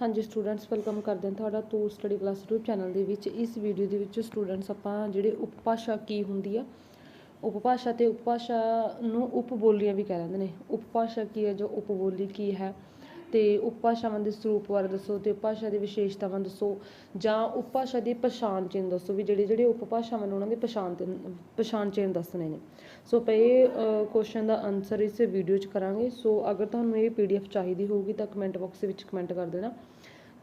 ਹਾਂਜੀ students welcome ਕਰਦੇ ਹਾਂ ਤੁਹਾਡਾ Toor study class YouTube channel ਦੇ ਵਿੱਚ। ਇਸ ਵੀਡੀਓ ਦੇ ਵਿੱਚ ਸਟੂਡੈਂਟਸ ਆਪਾਂ ਜਿਹੜੇ ਉਪਭਾਸ਼ਾ ਕੀ ਹੁੰਦੀ ਆ, ਉਪਭਾਸ਼ਾ ਤੇ ਉਪਭਾਸ਼ਾ ਨੂੰ ਉਪਬੋਲੀਆਂ ਵੀ ਕਹਿ ਲੈਂਦੇ ਨੇ। ਉਪਭਾਸ਼ਾ ਕੀ ਹੈ ਜੋ ਉਪਬੋਲੀ ਕੀ ਹੈ? ਤੇ ਉਪਭਾਸ਼ਾਵਾਂ ਦੇ ਸਰੂਪ ਬਾਰੇ ਦੱਸੋ ਤੇ ਉਪਭਾਸ਼ਾ ਦੀ ਵਿਸ਼ੇਸ਼ਤਾਵਾਂ ਦੱਸੋ ਜਾਂ ਉਪਭਾਸ਼ਾ ਦੀ ਪਛਾਣ ਚਿੰਨ੍ਹ ਦੱਸੋ ਵੀ ਜਿਹੜੇ ਜਿਹੜੇ ਉਪਭਾਸ਼ਾਵਾਂ ਨੇ ਉਹਨਾਂ ਦੀ ਪਛਾਣ ਪਛਾਣ ਚਿੰਨ੍ਹ ਦੱਸਣੇ ਨੇ। ਸੋ ਆਪਾਂ ਇਹ ਕੁਐਸਚਨ ਦਾ ਆਨਸਰ ਇਸ ਵੀਡੀਓ 'ਚ ਕਰਾਂਗੇ। ਸੋ ਅਗਰ ਤੁਹਾਨੂੰ ਇਹ ਪੀਡੀਐਫ ਚਾਹੀਦੀ ਹੋਊਗੀ ਤਾਂ ਕਮੈਂਟ ਬਾਕਸ ਵਿੱਚ ਕਮੈਂਟ ਕਰ ਦੇਣਾ।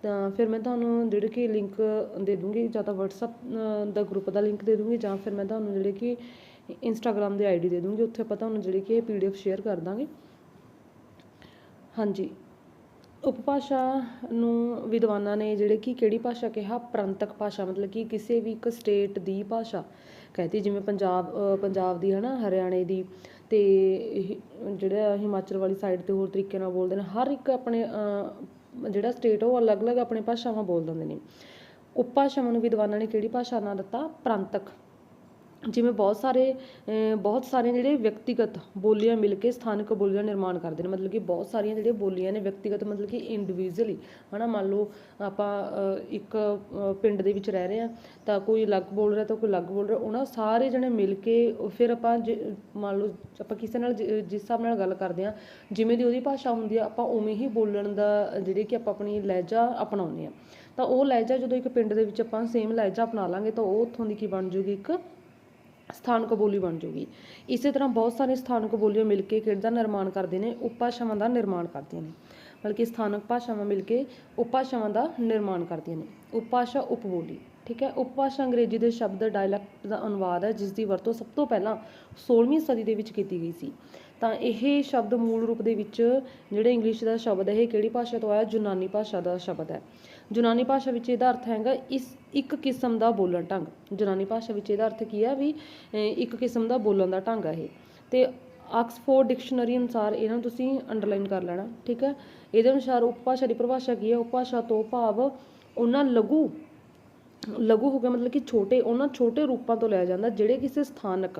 ਤਾਂ ਫਿਰ ਮੈਂ ਤੁਹਾਨੂੰ ਜਿਹੜੇ ਕਿ ਲਿੰਕ ਦੇ ਦੂੰਗੀ ਜਾਂ ਤਾਂ WhatsApp ਦਾ ਗਰੁੱਪ ਦਾ ਲਿੰਕ ਦੇ ਦੂੰਗੀ ਜਾਂ ਫਿਰ ਮੈਂ ਤੁਹਾਨੂੰ ਜਿਹੜੇ ਕਿ ਇੰਸਟਾਗ੍ਰam ਦੀ ਆਈਡੀ ਦੇ ਦੂੰਗੀ। ਉੱਥੇ ਆਪਾਂ ਤੁਹਾਨੂੰ ਜਿਹੜੀ ਕਿ ਇਹ ਪੀਡੀਐਫ ਸ਼ੇਅਰ ਕਰ ਦਾਂਗੇ। ਹਾਂਜੀ। ਉਪਭਾਸ਼ਾ ਨੂੰ ਵਿਦਵਾਨਾਂ ਨੇ ਜਿਹੜੇ ਕਿ ਕਿਹੜੀ ਭਾਸ਼ਾ ਕਿਹਾ? ਪ੍ਰਾਂਤਕ ਭਾਸ਼ਾ, ਮਤਲਬ ਕਿ ਕਿਸੇ ਵੀ ਇੱਕ ਸਟੇਟ ਦੀ ਭਾਸ਼ਾ ਕਹਿਤੀ, ਜਿਵੇਂ ਪੰਜਾਬ ਪੰਜਾਬ ਦੀ ਹੈ ਨਾ ਹਰਿਆਣੇ ਦੀ ਅਤੇ ਜਿਹੜਾ ਹਿਮਾਚਲ ਵਾਲੀ ਸਾਈਡ ਤੇ ਹੋਰ ਤਰੀਕੇ ਨਾਲ ਬੋਲਦੇ ਨੇ, ਹਰ ਇੱਕ ਆਪਣੇ ਜਿਹੜਾ ਸਟੇਟ ਉਹ ਅਲੱਗ-ਅਲੱਗ ਆਪਣੇ ਭਾਸ਼ਾਵਾਂ ਬੋਲ ਦਿੰਦੇ ਨੇ। ਉਪਭਾਸ਼ਾਵਾਂ ਨੂੰ ਵਿਦਵਾਨਾਂ ਨੇ ਕਿਹੜੀ ਭਾਸ਼ਾ ਨਾਂ ਦਿੱਤਾ? ਪ੍ਰੰਤਕ। ਜਿਵੇਂ ਬਹੁਤ ਸਾਰੇ ਬਹੁਤ ਸਾਰੀਆਂ ਜਿਹੜੇ ਵਿਅਕਤੀਗਤ ਬੋਲੀਆਂ ਮਿਲ ਕੇ ਸਥਾਨਕ ਬੋਲੀਆਂ ਨਿਰਮਾਣ ਕਰਦੇ ਨੇ। ਮਤਲਬ ਕਿ ਬਹੁਤ ਸਾਰੀਆਂ ਜਿਹੜੀਆਂ ਬੋਲੀਆਂ ਨੇ ਵਿਅਕਤੀਗਤ, ਮਤਲਬ ਕਿ ਇੰਡੀਵਿਜੂਅਲੀ ਹਨਾ? ਮੰਨ ਲਓ ਆਪਾਂ ਇੱਕ ਪਿੰਡ ਦੇ ਵਿੱਚ ਰਹਿ ਰਹੇ ਆ ਤਾਂ ਕੋਈ ਅਲੱਗ ਬੋਲ ਰਿਹਾ ਤਾਂ ਕੋਈ ਅਲੱਗ ਬੋਲ ਰਿਹਾ, ਉਹਨਾਂ ਸਾਰੇ ਜਣੇ ਮਿਲ ਕੇ ਫਿਰ ਆਪਾਂ ਜੇ- ਮੰਨ ਲਓ ਆਪਾਂ ਕਿਸੇ ਨਾਲ ਜਿ- ਜਿਸ ਹਿਸਾਬ ਨਾਲ ਗੱਲ ਕਰਦੇ ਆ ਜਿਵੇਂ ਦੀ ਉਹਦੀ ਭਾਸ਼ਾ ਹੁੰਦੀ ਆ, ਆਪਾਂ ਉਵੇਂ ਹੀ ਬੋਲਣ ਦਾ ਜਿਹੜੇ ਕਿ ਆਪਾਂ ਆਪਣੀ ਲਹਿਜਾ ਅਪਣਾਉਂਦੇ ਆ ਤਾਂ ਉਹ ਲਹਿਜਾ ਜਦੋਂ ਇੱਕ ਪਿੰਡ ਦੇ ਵਿੱਚ ਆਪਾਂ ਸੇਮ ਲਹਿਜਾ ਅਪਣਾ ਲਾਂਗੇ ਤਾਂ ਉਹ ਉੱਥੋਂ ਦੀ ਕੀ ਬਣ ਜੂਗੀ? ਇੱਕ ਸਥਾਨਕ ਬੋਲੀ ਬਣ ਜੂਗੀ। ਇਸੇ ਤਰ੍ਹਾਂ ਬਹੁਤ ਸਾਰੇ ਸਥਾਨਕ ਬੋਲੀਆਂ ਮਿਲ ਕੇ ਕਿਹੜਾ ਨਿਰਮਾਣ ਕਰਦੇ ਨੇ, ਉਪਭਾਸ਼ਾਵਾਂ ਦਾ ਨਿਰਮਾਣ ਕਰਦੀਆਂ ਨੇ। ਬਲਕਿ ਸਥਾਨਕ ਭਾਸ਼ਾਵਾਂ ਮਿਲ ਕੇ ਉਪਭਾਸ਼ਾਵਾਂ ਦਾ ਨਿਰਮਾਣ ਕਰਦੀਆਂ ਨੇ। ਉਪਭਾਸ਼ਾ ਉਪਬੋਲੀ, ਠੀਕ ਹੈ? ਉਪਭਾਸ਼ਾ ਅੰਗਰੇਜ਼ੀ ਦੇ ਸ਼ਬਦ ਡਾਇਲੈਕਟ ਦਾ ਅਨੁਵਾਦ ਹੈ ਜਿਸ ਦੀ ਵਰਤੋਂ ਸਭ ਤੋਂ ਪਹਿਲਾਂ 16ਵੀਂ ਸਦੀ ਦੇ ਵਿੱਚ ਕੀਤੀ ਗਈ ਸੀ। ਤਾਂ ਇਹ ਸ਼ਬਦ ਮੂਲ ਰੂਪ ਦੇ ਵਿੱਚ ਜਿਹੜੇ ਇੰਗਲਿਸ਼ ਦਾ ਸ਼ਬਦ ਹੈ, ਇਹ ਕਿਹੜੀ ਭਾਸ਼ਾ ਤੋਂ ਆਇਆ? ਯੂਨਾਨੀ ਭਾਸ਼ਾ ਦਾ ਸ਼ਬਦ ਹੈ। ਯੂਨਾਨੀ ਭਾਸ਼ਾ ਵਿੱਚ ਇਹਦਾ ਅਰਥ ਹੈਗਾ ਇਸ ਇੱਕ ਕਿਸਮ ਦਾ ਬੋਲਣ ਢੰਗ। ਯੂਨਾਨੀ ਭਾਸ਼ਾ ਵਿੱਚ ਇਹਦਾ ਅਰਥ ਕੀ ਹੈ ਵੀ ਇੱਕ ਕਿਸਮ ਦਾ ਬੋਲਣ ਦਾ ਢੰਗ ਹੈ ਇਹ। ਤੇ ਆਕਸਫੋਰਡ ਡਿਕਸ਼ਨਰੀ ਅਨੁਸਾਰ ਇਹਨਾਂ ਨੂੰ ਤੁਸੀਂ ਅੰਡਰਲਾਈਨ ਕਰ ਲੈਣਾ, ਠੀਕ ਹੈ? ਇਹਦੇ ਅਨੁਸਾਰ ਉਪਭਾਸ਼ਾ ਦੀ ਪਰਿਭਾਸ਼ਾ ਕੀ ਹੈ? ਉਪਭਾਸ਼ਾ ਤੋਂ ਭਾਵ ਉਹਨਾਂ ਲਘੂ ਲਘੂ ਹੋ ਗਿਆ ਮਤਲਬ ਕਿ ਛੋਟੇ, ਉਹਨਾਂ ਛੋਟੇ ਰੂਪਾਂ ਤੋਂ ਲਿਆ ਜਾਂਦਾ, ਜਿਹੜੇ ਕਿਸੇ ਸਥਾਨਕ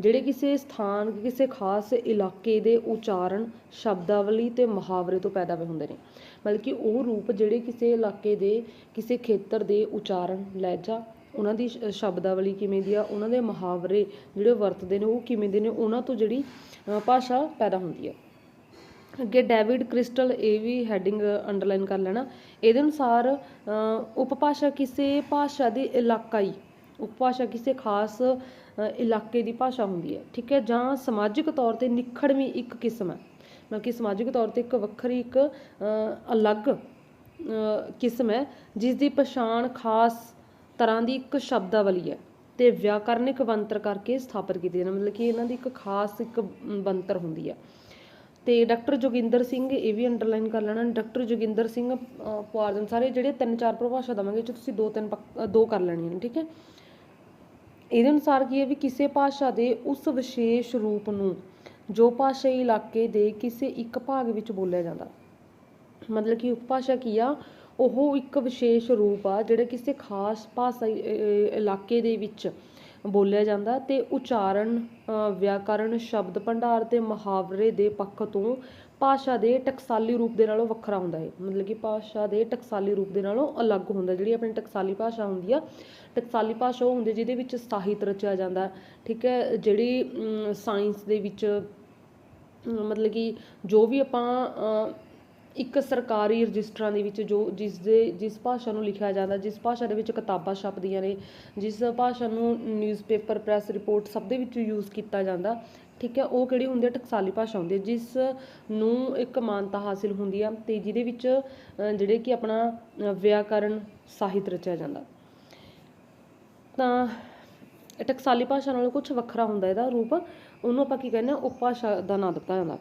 ਜਿਹੜੇ ਕਿਸੇ ਸਥਾਨ, ਕਿਸੇ ਖਾਸ ਇਲਾਕੇ ਦੇ ਉਚਾਰਨ, ਸ਼ਬਦਾਵਲੀ ਤੇ ਮੁਹਾਵਰੇ ਤੋਂ ਪੈਦਾ ਹੁੰਦੇ ਨੇ। ਮਤਲਬ ਕਿ ਉਹ ਰੂਪ ਜਿਹੜੇ ਕਿਸੇ ਇਲਾਕੇ ਦੇ, ਕਿਸੇ ਖੇਤਰ ਦੇ ਉਚਾਰਨ, ਲਹਿਜਾ, ਉਹਨਾਂ ਦੀ ਸ਼ਬਦਾਵਲੀ ਕਿਵੇਂ ਦੀ ਆ, ਉਹਨਾਂ ਦੇ ਮੁਹਾਵਰੇ ਜਿਹੜੇ ਵਰਤਦੇ ਨੇ, ਉਹ ਕਿਵੇਂ ਦੇ ਨੇ, ਉਹਨਾਂ ਤੋਂ ਜਿਹੜੀ ਭਾਸ਼ਾ ਪੈਦਾ ਹੁੰਦੀ ਹੈ ਅੱਗੇ ਡੇਵਿਡ ਕ੍ਰਿਸਟਲ ਇਹ ਵੀ ਹੈਡਿੰਗ ਅੰਡਰਲਾਈਨ ਕਰ ਲੈਣਾ। ਇਹਦੇ ਅਨੁਸਾਰ ਉਪਭਾਸ਼ਾ ਕਿਸੇ ਭਾਸ਼ਾ ਦੀ ਇਲਾਕਾਈ, ਉਪਭਾਸ਼ਾ ਕਿਸੇ ਖਾਸ ਇਲਾਕੇ ਦੀ ਭਾਸ਼ਾ ਹੁੰਦੀ ਹੈ, ਠੀਕ ਹੈ? ਜਾਂ ਸਮਾਜਿਕ ਤੌਰ ਤੇ ਨਿਖੜਵੀਂ ਇੱਕ ਕਿਸਮ ਹੈ। ਮਤਲਬ ਕਿ ਸਮਾਜਿਕ ਤੌਰ ਤੇ ਇੱਕ ਵੱਖਰੀ ਇੱਕ ਅਲੱਗ ਕਿਸਮ ਹੈ ਜਿਸ ਦੀ ਪਛਾਣ ਖਾਸ ਤਰ੍ਹਾਂ ਦੀ ਇੱਕ ਸ਼ਬਦਾਵਲੀ ਹੈ ਤੇ ਵਿਆਕਰਨਿਕ ਬਣਤਰ ਕਰਕੇ ਸਥਾਪਿਤ ਕੀਤੀ ਜਾਂਦੀ ਮਤਲਬ ਕਿ ਇਹਨਾਂ ਦੀ ਇੱਕ ਖਾਸ ਇੱਕ ਬਣਤਰ ਹੁੰਦੀ ਹੈ। ਤੇ ਡਾਕਟਰ ਜੋਗਿੰਦਰ ਸਿੰਘ, ਇਹ ਵੀ ਅੰਡਰਲਾਈਨ ਕਰ ਲੈਣਾ, ਡਾਕਟਰ ਜੋਗਿੰਦਰ ਸਿੰਘ ਪੁਆਰਜਨ ਸਾਰੇ ਜਿਹੜੇ ਤਿੰਨ ਚਾਰ ਪਰਿਭਾਸ਼ਾ ਦਵਾਂਗੇ, ਇਹ 'ਚ ਤੁਸੀਂ ਦੋ ਤਿੰਨ ਪੱਕ- ਦੋ ਕਰ ਲੈਣੀਆਂ ਨੇ, ਠੀਕ ਹੈ? ਇਹਦੇ ਅਨੁਸਾਰ ਕੀ ਹੈ ਵੀ ਕਿਸੇ ਭਾਸ਼ਾ ਦੇ ਉਸ ਵਿਸ਼ੇਸ਼ ਰੂਪ ਨੂੰ ਜੋ ਭਾਸ਼ਾਈ ਇਲਾਕੇ ਦੇ ਕਿਸੇ ਇੱਕ ਭਾਗ ਵਿੱਚ ਬੋਲਿਆ ਜਾਂਦਾ। ਮਤਲਬ ਕਿ ਉਪਭਾਸ਼ਾ ਕੀ ਆ? ਉਹ ਇੱਕ ਵਿਸ਼ੇਸ਼ ਰੂਪ ਆ ਜਿਹੜਾ ਕਿਸੇ ਖਾਸ ਭਾਸ਼ਾਈ ਇਲਾਕੇ ਦੇ ਵਿੱਚ ਬੋਲਿਆ ਜਾਂਦਾ ਤੇ ਉਚਾਰਨ ਅਹ, ਵਿਆਕਰਣ ਸ਼ਬਦ ਭੰਡਾਰ ਤੇ ਮੁਹਾਵਰੇ ਦੇ ਪੱਖ ਤੋਂ ਭਾਸ਼ਾ ਦੇ ਟਕਸਾਲੀ ਰੂਪ ਦੇ ਨਾਲੋਂ ਵੱਖਰਾ ਹੁੰਦਾ ਹੈ ਮਤਲਬ ਕਿ ਭਾਸ਼ਾ ਦੇ ਟਕਸਾਲੀ ਰੂਪ ਦੇ ਨਾਲੋਂ ਅਲੱਗ ਹੁੰਦਾ। ਜਿਹੜੀ ਆਪਣੀ ਟਕਸਾਲੀ ਭਾਸ਼ਾ ਹੁੰਦੀ ਆ, ਟਕਸਾਲੀ ਭਾਸ਼ਾ ਉਹ ਹੁੰਦੀ ਜਿਹਦੇ ਵਿੱਚ ਸਾਹਿਤ ਰਚਿਆ ਜਾਂਦਾ। ਠੀਕ ਹੈ, ਜਿਹੜੀ ਸਾਇੰਸ ਦੇ ਵਿੱਚ ਮਤਲਬ ਕਿ ਜੋ ਵੀ ਆਪਾਂ ਇੱਕ ਸਰਕਾਰੀ ਰਜਿਸਟਰਾਂ ਦੇ ਵਿੱਚ ਜੋ ਜਿਸ ਦੇ, ਜਿਸ ਭਾਸ਼ਾ ਨੂੰ ਲਿਖਿਆ ਜਾਂਦਾ, ਜਿਸ ਭਾਸ਼ਾ ਦੇ ਵਿੱਚ ਕਿਤਾਬਾਂ ਛਪਦੀਆਂ ਨੇ, ਜਿਸ ਭਾਸ਼ਾ ਨੂੰ ਨਿਊਜ਼ਪੇਪਰ ਪ੍ਰੈਸ ਰਿਪੋਰਟ ਸਭ ਦੇ ਵਿੱਚ ਯੂਜ਼ ਕੀਤਾ ਜਾਂਦਾ। ਠੀਕ ਹੈ, ਉਹ ਕਿਹੜੀ ਹੁੰਦੀ ਹੈ, ਟਕਸਾਲੀ ਭਾਸ਼ਾ ਹੁੰਦੀ ਹੈ, ਜਿਸ ਨੂੰ ਇੱਕ ਮਾਨਤਾ ਹਾਸਿਲ ਹੁੰਦੀ ਆ ਅਤੇ ਜਿਹਦੇ ਵਿੱਚ ਜਿਹੜੇ ਕਿ ਆਪਣਾ ਵਿਆਕਰਨ ਸਾਹਿਤ ਰਚਿਆ ਜਾਂਦਾ। ਤਾਂ ਟਕਸਾਲੀ ਭਾਸ਼ਾ ਨਾਲੋਂ ਕੁਝ ਵੱਖਰਾ ਹੁੰਦਾ ਇਹਦਾ ਰੂਪ, ਉਹਨੂੰ ਆਪਾਂ ਕੀ ਕਹਿੰਦੇ ਆ ਉਪਭਾਸ਼ਾ ਦਾ ਨਾਂ ਦਿੱਤਾ ਜਾਂਦਾ।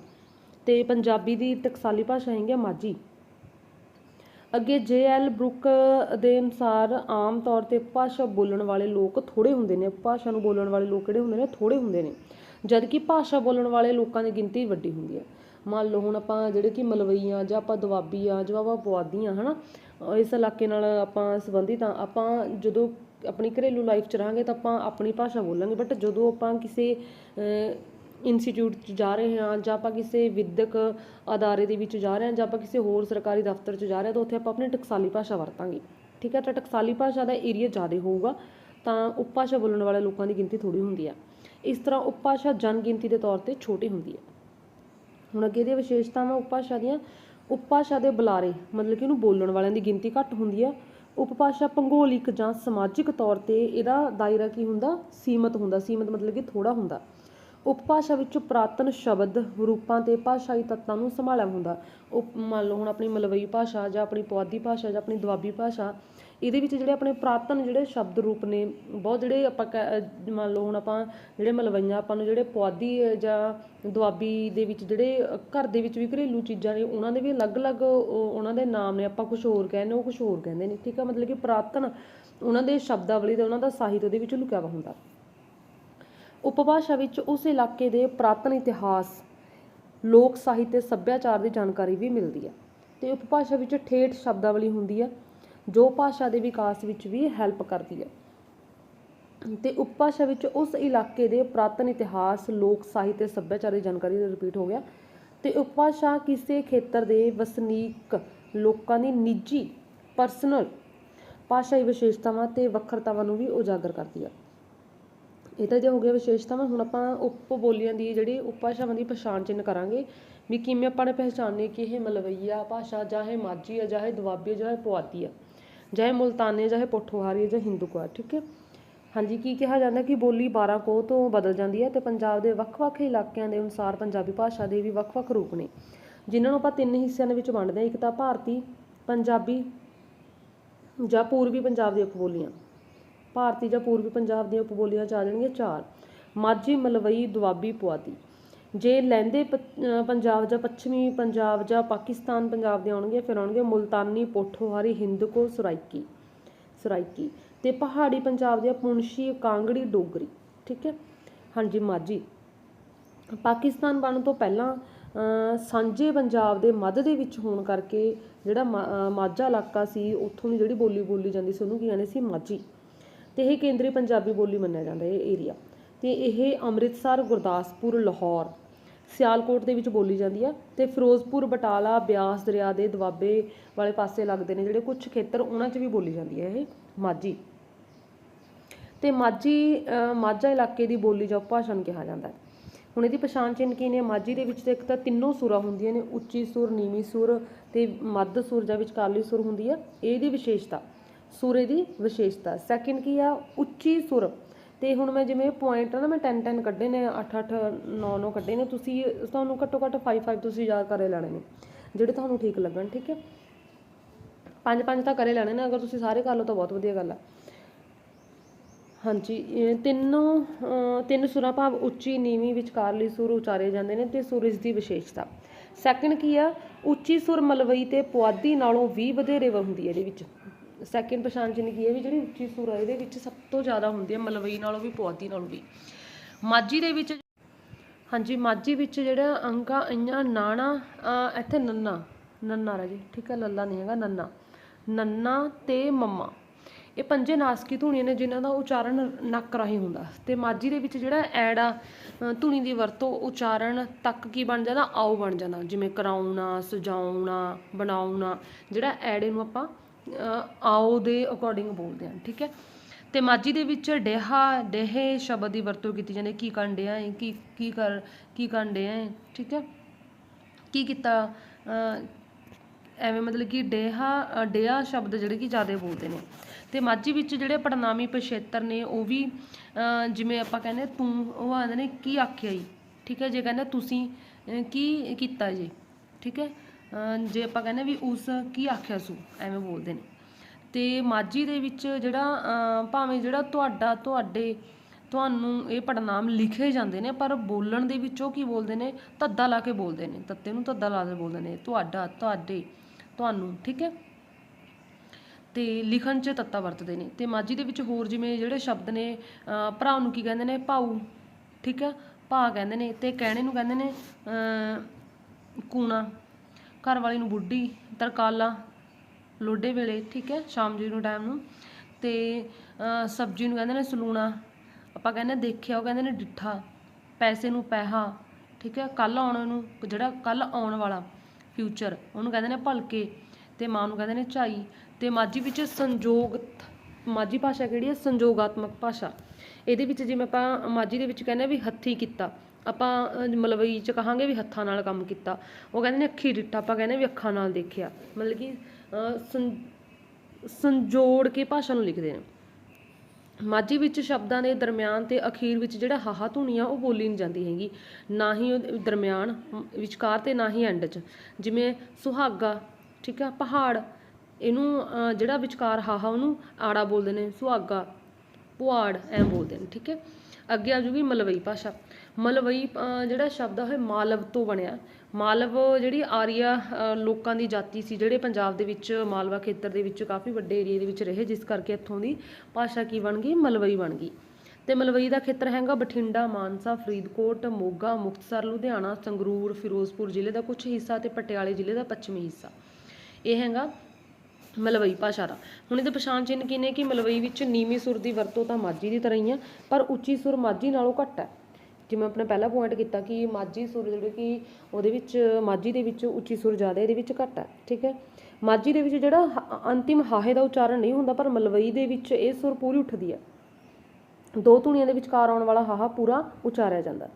ਤੇ ਪੰਜਾਬੀ ਦੀ ਟਕਸਾਲੀ ਭਾਸ਼ਾ ਹੈਗੀ ਆ ਮਾਝੀ। ਅੱਗੇ ਜੇ ਐਲ ਬਰੁੱਕ ਦੇ ਅਨੁਸਾਰ ਆਮ ਤੌਰ ਤੇ ਭਾਸ਼ਾ ਬੋਲਣ ਵਾਲੇ ਲੋਕ ਥੋੜੇ ਹੁੰਦੇ ਨੇ ਭਾਸ਼ਾ ਨੂੰ ਬੋਲਣ ਵਾਲੇ ਲੋਕ ਕਿਹੜੇ ਹੁੰਦੇ ਨੇ? ਥੋੜੇ ਹੁੰਦੇ ਨੇ। ਜਦਕਿ ਭਾਸ਼ਾ ਬੋਲਣ ਵਾਲੇ ਲੋਕਾਂ ਦੀ ਗਿਣਤੀ ਵੱਡੀ ਹੁੰਦੀ ਹੈ। ਮੰਨ ਲਓ, ਹੁਣ ਆਪਾਂ ਜਿਹੜੇ ਕਿ ਮਲਵਈ ਆ ਜਾਂ ਆਪਾਂ ਦੁਆਬੀ ਆ ਜਾਂ ਆਪਾਂ ਪੁਆਧੀ ਆ, ਹਨਾ? ਅਹ ਇਸ ਇਲਾਕੇ ਨਾਲ ਆਪਾਂ ਸੰਬੰਧਿਤ ਆ। ਆਪਾਂ ਜਦੋਂ ਆਪਣੀ ਘਰੇਲੂ ਲਾਈਫ ਚ ਰਹਾਂਗੇ ਤਾਂ ਆਪਾਂ ਆਪਣੀ ਭਾਸ਼ਾ ਬੋਲਾਂਗੇ। ਬਟ ਜਦੋਂ ਆਪਾਂ ਕਿਸੇ ਇੰਸਟੀਚਿਊਟ 'ਚ ਜਾ ਰਹੇ ਹਾਂ ਜਾਂ ਆਪਾਂ ਕਿਸੇ ਵਿਦਿਅਕ ਅਦਾਰੇ ਦੇ ਵਿੱਚ ਜਾ ਰਹੇ ਹਾਂ ਜਾਂ ਆਪਾਂ ਕਿਸੇ ਹੋਰ ਸਰਕਾਰੀ ਦਫ਼ਤਰ 'ਚ ਜਾ ਰਹੇ ਹਾਂ ਤਾਂ ਉੱਥੇ ਆਪਾਂ ਆਪਣੀ ਟਕਸਾਲੀ ਭਾਸ਼ਾ ਵਰਤਾਂਗੇ। ਠੀਕ ਹੈ? ਤਾਂ ਟਕਸਾਲੀ ਭਾਸ਼ਾ ਦਾ ਏਰੀਆ ਜ਼ਿਆਦਾ ਹੋਊਗਾ ਤਾਂ ਉਪਭਾਸ਼ਾ ਬੋਲਣ ਵਾਲੇ ਲੋਕਾਂ ਦੀ ਗਿਣਤੀ ਥੋੜੀ ਹੁੰਦੀ ਆ। ਇਸ ਤਰ੍ਹਾਂ ਉਪਭਾਸ਼ਾ ਜਨ ਗਿਣਤੀ ਦੇ ਤੌਰ ਤੇ ਛੋਟੀ ਹੁੰਦੀ ਹੈ। ਹੁਣ ਅੱਗੇ ਦੀਆਂ ਵਿਸ਼ੇਸ਼ਤਾਵਾਂ ਉਪਭਾਸ਼ਾ ਦੀਆਂ, ਉਪਭਾਸ਼ਾ ਦੇ ਬੁਲਾਰੇ, ਮਤਲਬ ਕਿ ਉਹਨੂੰ ਬੋਲਣ ਵਾਲਿਆਂ ਦੀ ਗਿਣਤੀ ਘੱਟ ਹੁੰਦੀ ਹੈ। ਉਪਭਾਸ਼ਾ ਭੂਗੋਲਿਕ ਜਾਂ ਸਮਾਜਿਕ ਤੌਰ ਤੇ ਇਹਦਾ ਦਾਇਰਾ ਕੀ ਹੁੰਦਾ? ਸੀਮਤ ਹੁੰਦਾ। ਸੀਮਤ ਮਤਲਬ ਕਿ ਥੋੜਾ ਹੁੰਦਾ। ਉਪਭਾਸ਼ਾ ਵਿੱਚ ਪੁਰਾਤਨ ਸ਼ਬਦ, ਰੂਪਾਂ ਤੇ ਭਾਸ਼ਾਈ ਤੱਤਾਂ ਨੂੰ ਸੰਭਾਲਿਆ ਹੁੰਦਾ। ਉਪ ਮੰਨ ਲਓ ਹੁਣ ਆਪਣੀ ਮਲਵਈ ਭਾਸ਼ਾ ਜਾਂ ਆਪਣੀ ਪੁਆਧੀ ਭਾਸ਼ਾ ਜਾਂ ਆਪਣੀ ਦੁਆਬੀ ਭਾਸ਼ਾ ਇਹਦੇ ਵਿੱਚ ਜਿਹੜੇ ਆਪਣੇ ਪੁਰਾਤਨ ਜਿਹੜੇ ਸ਼ਬਦ ਰੂਪ ਨੇ, ਬਹੁਤ ਜਿਹੜੇ ਆਪਾਂ ਕਹਿ- ਮੰਨ ਲਓ ਹੁਣ ਆਪਾਂ ਜਿਹੜੇ ਮਲਵਈਆਂ ਆਪਾਂ ਨੂੰ ਜਿਹੜੇ ਪੁਆਧੀ ਜਾਂ ਦੁਆਬੀ ਦੇ ਵਿੱਚ ਜਿਹੜੇ ਘਰ ਦੇ ਵਿੱਚ ਵੀ ਘਰੇਲੂ ਚੀਜ਼ਾਂ ਨੇ, ਉਹਨਾਂ ਦੇ ਵੀ ਅਲੱਗ-ਅਲੱਗ ਉਹਨਾਂ ਦੇ ਨਾਮ ਨੇ, ਆਪਾਂ ਕੁਝ ਹੋਰ ਕਹਿੰਦੇ, ਉਹ ਕੁਝ ਹੋਰ ਕਹਿੰਦੇ ਨੇ, ਠੀਕ ਆ? ਮਤਲਬ ਕਿ ਪੁਰਾਤਨ ਉਹਨਾਂ ਦੇ ਸ਼ਬਦਾਵਲੀ ਤੇ ਉਹਨਾਂ ਦਾ ਸਾਹਿਤ ਉਹਦੇ ਵਿੱਚ ਲੁਕਿਆ ਵਾ ਹੁੰਦਾ। ਉਪਭਾਸ਼ਾ ਵਿੱਚ ਉਸ ਇਲਾਕੇ ਦੇ ਪੁਰਾਤਨ ਇਤਿਹਾਸ, ਲੋਕ ਸਾਹਿਤ ਤੇ ਸੱਭਿਆਚਾਰ ਦੀ ਜਾਣਕਾਰੀ ਵੀ ਮਿਲਦੀ ਹੈ ਤੇ ਉਪਭਾਸ਼ਾ ਵਿੱਚ ਠੇਠ ਸ਼ਬਦਾਵਲੀ ਹੁੰਦੀ ਹੈ ਜੋ ਭਾਸ਼ਾ ਦੇ ਵਿਕਾਸ ਵਿੱਚ ਵੀ ਹੈਲਪ ਕਰਦੀ ਹੈ। ਤੇ ਉਪਭਾਸ਼ਾ ਵਿੱਚ ਉਸ ਇਲਾਕੇ ਦੇ ਪੁਰਾਤਨ ਇਤਿਹਾਸ, ਲੋਕ ਸਾਹਿਤ ਤੇ ਸੱਭਿਆਚਾਰ ਦੀ ਜਾਣਕਾਰੀ ਰਿਪੀਟ ਹੋ ਗਿਆ। ਤੇ ਉਪਭਾਸ਼ਾ ਕਿਸੇ ਖੇਤਰ ਦੇ ਵਸਨੀਕ ਲੋਕਾਂ ਦੀ ਨਿੱਜੀ ਪਰਸਨਲ ਭਾਸ਼ਾਈ ਵਿਸ਼ੇਸ਼ਤਾਵਾਂ ਤੇ ਵੱਖਰਤਾਵਾਂ ਨੂੰ ਵੀ ਉਜਾਗਰ ਕਰਦੀ ਹੈ। ਇਹ ਤਾਂ ਜੇ ਹੋ ਗਿਆ ਵਿਸ਼ੇਸ਼ਤਾਵਾਂ, ਹੁਣ ਆਪਾਂ ਉਪ ਬੋਲੀਆਂ ਦੀ ਜਿਹੜੀ ਉਪਭਾਸ਼ਾਵਾਂ ਦੀ ਪਛਾਣ ਚਿੰਨ੍ਹ ਕਰਾਂਗੇ ਵੀ ਕਿਵੇਂ ਆਪਾਂ ਨੇ ਪਹਿਚਾਨਣੀ ਕਿ ਇਹ ਮਲਵਈਆ ਭਾਸ਼ਾ, ਜਾਂ ਇਹ ਮਾਝੀ ਹੈ ਜਾਂ ਇਹ ਦੁਆਬੀ ਹੈ ਜਾਂ ਇਹ ਪੁਆਧੀ ਹੈ ਚਾਹੇ ਇਹ ਮੁਲਤਾਨੀ ਹੈ ਜਾਂ ਇਹ ਪੋਠੋਹਾਰੀ ਜਾਂ ਹਿੰਦੂਕੋ ਠੀਕ ਹੈ? ਹਾਂਜੀ, ਕੀ ਕਿਹਾ ਜਾਂਦਾ ਕਿ ਬੋਲੀ 12 ਕੋਹ ਤੋਂ ਬਦਲ ਜਾਂਦੀ ਹੈ ਤੇ ਪੰਜਾਬ ਦੇ ਵੱਖ-ਵੱਖ ਇਲਾਕਿਆਂ ਦੇ ਅਨੁਸਾਰ ਪੰਜਾਬੀ ਭਾਸ਼ਾ ਦੇ ਵੀ ਵੱਖ-ਵੱਖ ਰੂਪ ਨੇ। ਜਿਨ੍ਹਾਂ ਨੂੰ ਆਪਾਂ ਤਿੰਨ ਹਿੱਸਿਆਂ ਦੇ ਵਿੱਚ ਵੰਡਦੇ ਹਾਂ, ਇੱਕ ਤਾਂ ਭਾਰਤੀ, ਪੰਜਾਬੀ ਜਾਂ ਪੂਰਬੀ ਪੰਜਾਬ ਦੀਆਂ ਉਪਬੋਲੀਆਂ। ਭਾਰਤੀ ਜਾਂ ਪੂਰਬੀ ਪੰਜਾਬ ਦੀਆਂ ਉਪਬੋਲੀਆਂ ਚ ਆ ਜਾਣਗੀਆਂ ਚਾਰ। ਮਾਝੀ, ਮਲਵਈ, ਦੁਆਬੀ, ਪੁਆਧੀ। ਜੇ ਲਹਿੰਦੇ ਪ- ਪੰਜਾਬ ਜਾਂ ਪੱਛਮੀ ਪੰਜਾਬ ਜਾਂ ਪਾਕਿਸਤਾਨ ਪੰਜਾਬ ਦੇ ਆਉਣਗੇ, ਫਿਰ ਆਉਣਗੇ ਮੁਲਤਾਨੀ, ਪੋਠੋਹਾਰੀ, ਹਿੰਦਕੋ, ਸਰਾਇਕੀ ਸਰਾਇਕੀ ਤੇ ਪਹਾੜੀ ਪੰਜਾਬ ਦੀਆਂ ਪੁੰਛੀ ਕਾਂਗੜੀ, ਡੋਗਰੀ, ਠੀਕ ਹੈ? ਹਾਂਜੀ, ਮਾਝੀ। ਪਾਕਿਸਤਾਨ ਬਣਨ ਤੋਂ ਪਹਿਲਾਂ ਸਾਂਝੇ ਪੰਜਾਬ ਦੇ ਮੱਧ ਦੇ ਵਿੱਚ ਹੋਣ ਕਰਕੇ ਜਿਹੜਾ ਮਾ- ਮਾਝਾ ਇਲਾਕਾ ਸੀ, ਉੱਥੋਂ ਦੀ ਜਿਹੜੀ ਬੋਲੀ ਬੋਲੀ ਜਾਂਦੀ ਸੀ, ਉਹਨੂੰ ਕੀ ਕਹਿੰਦੇ ਸੀ? ਮਾਝੀ। ਤੇ ਇਹ ਕੇਂਦਰੀ ਪੰਜਾਬੀ ਬੋਲੀ ਮੰਨਿਆ ਜਾਂਦਾ, ਇਹ ਏਰੀਆ ਤੇ ਇਹ ਅੰਮ੍ਰਿਤਸਰ, ਗੁਰਦਾਸਪੁਰ, ਲਾਹੌਰ ਸਿਆਲਕੋਟ ਦੇ ਵਿੱਚ ਬੋਲੀ ਜਾਂਦੀ ਆ ਤੇ ਫਿਰੋਜ਼ਪੁਰ, ਬਟਾਲਾ, ਬਿਆਸ, ਦਰਿਆ ਦੇ ਦੁਆਬੇ ਵਾਲੇ ਪਾਸੇ ਲੱਗਦੇ ਨੇ ਜਿਹੜੇ ਕੁਝ ਖੇਤਰ ਉਹਨਾਂ 'ਚ ਵੀ ਬੋਲੀ ਜਾਂਦੀ ਹੈ ਇਹ ਮਾਝੀ। ਤੇ ਮਾਝੀ ਮਾਝਾ ਇਲਾਕੇ ਦੀ ਬੋਲੀ ਜਾਂ ਉਪਭਾਸ਼ਾ ਨੂੰ ਕਿਹਾ ਜਾਂਦਾ ਹੈ। ਹੁਣ ਇਹਦੀ ਪਛਾਣ ਚਿੰਨ੍ਹ ਕੀ ਨੇ? ਮਾਝੀ ਦੇ ਵਿੱਚ ਇੱਕ ਤਾਂ ਤਿੰਨੋਂ ਸੁਰਾਂ ਹੁੰਦੀਆਂ ਨੇ, ਉੱਚੀ ਸੁਰ, ਨੀਵੀਂ ਸੁਰ ਤੇ ਮੱਧ ਸੁਰ ਜਾਂ ਵਿਚਕਾਰਲੀ ਸੁਰ ਹੁੰਦੀ ਆ। ਇਹਦੀ ਵਿਸ਼ੇਸ਼ਤਾ, ਸੂਰੇ ਦੀ ਵਿਸ਼ੇਸ਼ਤਾ। ਸੈਕਿੰਡ ਕੀ ਆ? ਉੱਚੀ ਸੁਰ। ਤੇ ਹੁਣ ਮੈਂ ਜਿਵੇਂ ਪੁਆਇੰਟ ਨਾ, ਮੈਂ 10 10 ਕੱਢੇ ਨੇ 8 8 9 9 ਕੱਢੇ ਨੇ, ਤੁਸੀਂ ਤੁਹਾਨੂੰ ਘੱਟੋ ਘੱਟ 5 5 ਤੁਸੀਂ ਯਾਦ ਕਰੇ ਲੈਣੇ ਨੇ, ਜਿਹੜੇ ਤੁਹਾਨੂੰ ਠੀਕ ਲੱਗਣ, ਠੀਕ ਹੈ? ਪੰਜ ਪੰਜ ਤਾਂ ਕਰੇ ਲੈਣੇ ਨੇ, ਅਗਰ ਤੁਸੀਂ ਸਾਰੇ ਕਰ ਲਓ ਤਾਂ ਬਹੁਤ ਵਧੀਆ ਗੱਲ ਆ। ਹਾਂਜੀ, ਇਹ ਤਿੰਨੋਂ ਤਿੰਨ ਸੁਰਾਂ ਭਾਵ ਉੱਚੀ, ਨੀਵੀਂ, ਵਿਚਕਾਰਲੀ ਸੁਰ ਉਚਾਰੇ ਜਾਂਦੇ ਨੇ ਤੇ ਸੁਰ ਇਸ ਦੀ ਵਿਸ਼ੇਸ਼ਤਾ। ਸੈਕਿੰਡ ਕੀ ਆ? ਉੱਚੀ ਸੁਰ ਮਲਵਈ ਤੇ ਪੁਆਧੀ ਨਾਲੋਂ ਵੀ ਵਧੇਰੇ ਹੁੰਦੀ ਹੈ ਇਹਦੇ ਵਿੱਚ। ਸੈਕਿੰਡ ਪਛਾਣ ਜ਼ਿੰਦਗੀ ਹੈ ਵੀ ਜਿਹੜੀ ਉੱਚੀ ਸੁਰ ਹੈ ਇਹਦੇ ਵਿੱਚ ਸਭ ਤੋਂ ਜ਼ਿਆਦਾ ਹੁੰਦੀ ਹੈ, ਮਲਵਈ ਨਾਲੋਂ ਵੀ, ਪੁਆਧੀ ਨਾਲੋਂ ਵੀ। ਮਾਝੀ ਦੇ ਵਿੱਚ ਹਾਂਜੀ, ਮਾਝੀ ਵਿੱਚ ਜਿਹੜਾ ਅੰਕਾਂ ਅਈਆਂ ਨਾਣਾ ਇੱਥੇ ਨੰਨਾ ਨੰਨਾ ਰਾਜੀ ਠੀਕ ਹੈ, ਲੱਲਾ ਨਹੀਂ ਹੈਗਾ, ਨੰਨਾ। ਨੰਨਾ ਤੇ ਮੰਮਾ। ਇਹ ਪੰਜੇ ਨਾਸਕੀ ਧੁਨੀਆਂ ਨੇ ਜਿਨ੍ਹਾਂ ਦਾ ਉਚਾਰਨ ਨੱਕ ਰਾਹੀਂ ਹੁੰਦਾ। ਤੇ ਮਾਝੀ ਦੇ ਵਿੱਚ ਜਿਹੜਾ ਐੜ ਆ, ਅਹ ਧੁਨੀ ਦੀ ਵਰਤੋਂ ਉਚਾਰਨ ਤੱਕ ਕੀ ਬਣ ਜਾਂਦਾ? ਆਓ ਬਣ ਜਾਂਦਾ। ਜਿਵੇਂ ਕਰਾਉਣਾ, ਸਜਾਉਣਾ, ਬਣਾਉਣਾ, ਜਿਹੜਾ ਐੜੇ ਨੂੰ ਆਪਾਂ ਆਓ ਦੇ ਅਕੋਰਡਿੰਗ ਬੋਲਦੇ ਹਨ ਠੀਕ ਹੈ? ਤੇ ਮਾਝੀ ਦੇ ਵਿੱਚ ਡੇਹਾ ਡੇਹੇ ਸ਼ਬਦ ਦੀ ਵਰਤੋਂ ਕੀਤੀ ਜਾਂਦੀ ਹੈ। ਕੀ ਕਰਨ ਡਿਆ ਹੈ ਕੀ ਕੀ ਕਰ ਕੀ ਕਰਨ ਡਿਆ ਹੈ ਠੀਕ ਹੈ? ਕੀ ਕੀਤਾ ਐਵੇਂ ਮਤਲਬ ਕਿ ਡੇਹਾ ਅ, ਡੇਆ ਸ਼ਬਦ ਜਿਹੜੇ ਕਿ ਜ਼ਿਆਦਾ ਬੋਲਦੇ ਨੇ। ਤੇ ਮਾਝੀ ਵਿੱਚ ਜਿਹੜੇ ਪੜਨਾਮੀ ਪਛੇਤਰ ਨੇ ਉਹ ਵੀ ਜਿਵੇਂ ਆਪਾਂ ਕਹਿੰਦੇ ਤੂੰ ਉਹ ਆਉਂਦੇ ਨੇ ਕੀ ਆਖਿਆ ਜੀ? ਠੀਕ ਹੈ? ਜੇ ਕਹਿੰਦੇ ਤੁਸੀਂ ਕੀ ਕੀਤਾ ਜੀ? ਠੀਕ ਹੈ? ਜੇ ਆਪਾਂ ਕਹਿੰਦੇ ਵੀ ਉਸ ਕੀ ਆਖਿਆ ਸੂ ਐਵੇਂ ਬੋਲਦੇ ਨੇ। ਤੇ ਮਾਝੀ ਦੇ ਵਿੱਚ ਜਿਹੜਾ ਅ, ਭਾਵੇਂ ਜਿਹੜਾ ਤੁਹਾਡਾ ਤੁਹਾਡੇ ਤੁਹਾਨੂੰ ਇਹ ਪੜਨਾਮ ਲਿਖੇ ਜਾਂਦੇ ਨੇ ਪਰ ਬੋਲਣ ਦੇ ਵਿੱਚ ਉਹ ਕੀ ਬੋਲਦੇ ਨੇ? ਧੱਦਾ ਲਾ ਕੇ ਬੋਲਦੇ ਨੇ ਤੱਤੇ ਨੂੰ ਧੱਦਾ ਲਾ ਕੇ ਬੋਲਦੇ ਨੇ ਤੁਹਾਡਾ ਤੁਹਾਡੇ ਤੁਹਾਨੂੰ ਠੀਕ ਹੈ? ਤੇ ਲਿਖਣ 'ਚ ਤੱਤਾ ਵਰਤਦੇ ਨੇ। ਤੇ ਮਾਝੀ ਦੇ ਵਿੱਚ ਹੋਰ ਜਿਵੇਂ ਜਿਹੜੇ ਸ਼ਬਦ ਨੇ ਭਰਾ ਨੂੰ ਕੀ ਕਹਿੰਦੇ ਨੇ? ਭਾਊ ਠੀਕ ਹੈ? ਭਾ ਕਹਿੰਦੇ ਨੇ। ਤੇ ਕਹਿਣੇ ਨੂੰ ਕਹਿੰਦੇ ਨੇ ਕੂਣਾ। ਘਰ ਵਾਲੀ ਨੂੰ ਬੁੱਢੀ ਤਰਕਾਲਾ ਲੋਡੇ ਵੇਲੇ, ਠੀਕ ਹੈ, ਸ਼ਾਮ ਜੀ ਨੂੰ ਟਾਈਮ ਨੂੰ ਤੇ ਸਬਜ਼ੀ ਨੂੰ ਕਹਿੰਦੇ ਨੇ ਸਲੂਣਾ, ਆਪਾਂ ਕਹਿੰਦੇ ਦੇਖਿਆ, ਉਹ ਕਹਿੰਦੇ ਨੇ ਡਿੱਠਾ, ਪੈਸੇ ਨੂੰ ਪੈਸਾ, ਠੀਕ ਹੈ ਕੱਲ ਆਉਣ ਨੂੰ, ਜਿਹੜਾ ਕੱਲ ਆਉਣ ਵਾਲਾ ਫਿਊਚਰ ਉਹਨੂੰ ਕਹਿੰਦੇ ਨੇ ਭਲਕੇ ਤੇ ਮਾਂ ਨੂੰ ਕਹਿੰਦੇ ਨੇ ਝਾਈ ਤੇ ਮਾਝੀ ਵਿੱਚ ਸੰਜੋਗ ਮਾਝੀ ਭਾਸ਼ਾ ਕਿਹੜੀ ਹੈ? ਸੰਜੋਗਾਤਮਕ ਭਾਸ਼ਾ। ਇਹਦੇ ਵਿੱਚ ਜਿਵੇਂ ਆਪਾਂ ਮਾਝੀ ਦੇ ਵਿੱਚ ਕਹਿੰਦੇ ਵੀ ਹੱਥੀ ਕੀਤਾ ਆਪਾਂ ਅਹ, ਮਲਵਈ ਚ ਕਹਾਂਗੇ ਵੀ ਹੱਥਾਂ ਨਾਲ ਕੰਮ ਕੀਤਾ। ਉਹ ਕਹਿੰਦੇ ਨੇ ਅੱਖੀ ਡਿੱਠਾ ਆਪਾਂ ਕਹਿੰਦੇ ਵੀ ਅੱਖਾਂ ਨਾਲ ਦੇਖਿਆ। ਮਤਲਬ ਕਿ ਸੰ- ਸੰਜੋੜ ਕੇ ਭਾਸ਼ਾ ਨੂੰ ਲਿਖਦੇ ਨੇ। ਮਾਝੀ ਵਿੱਚ ਸ਼ਬਦਾਂ ਦੇ ਦਰਮਿਆਨ ਤੇ ਅਖੀਰ ਵਿੱਚ ਜਿਹੜਾ ਹਾਹਾ ਧੁਨੀ ਆ ਉਹ ਬੋਲੀ ਨਹੀਂ ਜਾਂਦੀ ਹੈਗੀ। ਨਾ ਹੀ ਉਹ ਦਰਮਿਆਨ ਵਿਚਕਾਰ ਤੇ ਨਾ ਹੀ ਐਂਡ 'ਚ। ਜਿਵੇਂ ਸੁਹਾਗਾ ਠੀਕ ਆ ਪਹਾੜ ਇਹਨੂੰ ਜਿਹੜਾ ਵਿਚਕਾਰ ਹਾਹਾ ਉਹਨੂੰ ਆੜਾ ਬੋਲਦੇ ਨੇ। ਸੁਹਾਗਾ ਪੁਆੜ ਐਂ ਬੋਲਦੇ ਨੇ ਠੀਕ ਹੈ। ਅੱਗੇ ਆ ਜੂਗੀ ਮਲਵਈ ਭਾਸ਼ਾ। ਮਲਵਈ ਜਿਹੜਾ ਸ਼ਬਦ ਆ, ਉਹ ਮਾਲਵ ਤੋਂ ਬਣਿਆ। ਮਾਲਵ ਜਿਹੜੀ ਆਰੀਆ ਲੋਕਾਂ ਦੀ ਜਾਤੀ ਸੀ, ਜਿਹੜੇ ਪੰਜਾਬ ਦੇ ਵਿੱਚ, ਮਾਲਵਾ ਖੇਤਰ ਦੇ ਵਿੱਚ ਕਾਫੀ ਵੱਡੇ ਏਰੀਏ ਦੇ ਵਿੱਚ ਰਹੇ, ਜਿਸ ਕਰਕੇ ਇੱਥੋਂ ਦੀ ਭਾਸ਼ਾ ਕੀ ਬਣ ਗਈ? ਮਲਵਈ ਬਣ ਗਈ। ਤੇ ਮਲਵਈ ਦਾ ਖੇਤਰ ਹੈਗਾ ਬਠਿੰਡਾ, ਮਾਨਸਾ, ਫਰੀਦਕੋਟ, ਮੋਗਾ, ਮੁਕਤਸਰ, ਲੁਧਿਆਣਾ, ਸੰਗਰੂਰ, ਫਿਰੋਜ਼ਪੁਰ ਜ਼ਿਲ੍ਹੇ ਦਾ ਕੁਝ ਹਿੱਸਾ ਤੇ ਪਟਿਆਲੇ ਜ਼ਿਲ੍ਹੇ ਦਾ ਪੱਛਮੀ ਹਿੱਸਾ। ਇਹ ਹੈਗਾ ਮਲਵਈ ਭਾਸ਼ਾ ਦਾ। ਹੁਣ ਇਹਦੇ ਪਛਾਣ ਚਿੰਨ੍ਹ ਕੀ ਨੇ ਕਿ ਮਲਵਈ ਵਿੱਚ ਨੀਵੀਂ ਸੁਰ ਦੀ ਵਰਤੋਂ ਤਾਂ ਮਾਝੀ ਦੀ ਤਰ੍ਹਾਂ ਹੀ ਆ, ਪਰ ਉੱਚੀ ਸੁਰ ਮਾਝੀ ਨਾਲੋਂ ਘੱਟ ਹੈ। ਜਿਵੇਂ ਆਪਣੇ ਪਹਿਲਾ ਪੁਆਇੰਟ ਕੀਤਾ ਕਿ ਮਾਝੀ ਸੁਰ ਜਿਹੜੇ ਕਿ ਉਹਦੇ ਵਿੱਚ, ਮਾਝੀ ਦੇ ਵਿੱਚ ਉੱਚੀ ਸੁਰ ਜ਼ਿਆਦਾ ਇਹਦੇ ਵਿੱਚ ਘੱਟ ਹੈ, ਠੀਕ ਹੈ? ਮਾਝੀ ਦੇ ਵਿੱਚ ਜਿਹੜਾ ਹ- ਅੰਤਿਮ ਹਾਹੇ ਦਾ ਉਚਾਰਨ ਨਹੀਂ ਹੁੰਦਾ, ਪਰ ਮਲਵਈ ਦੇ ਵਿੱਚ ਇਹ ਸੁਰ ਪੂਰੀ ਉੱਠਦੀ ਹੈ। ਦੋ ਧੁਨੀਆਂ ਦੇ ਵਿਚਕਾਰ ਆਉਣ ਵਾਲਾ ਹਾਹਾ ਪੂਰਾ ਉਚਾਰਿਆ ਜਾਂਦਾ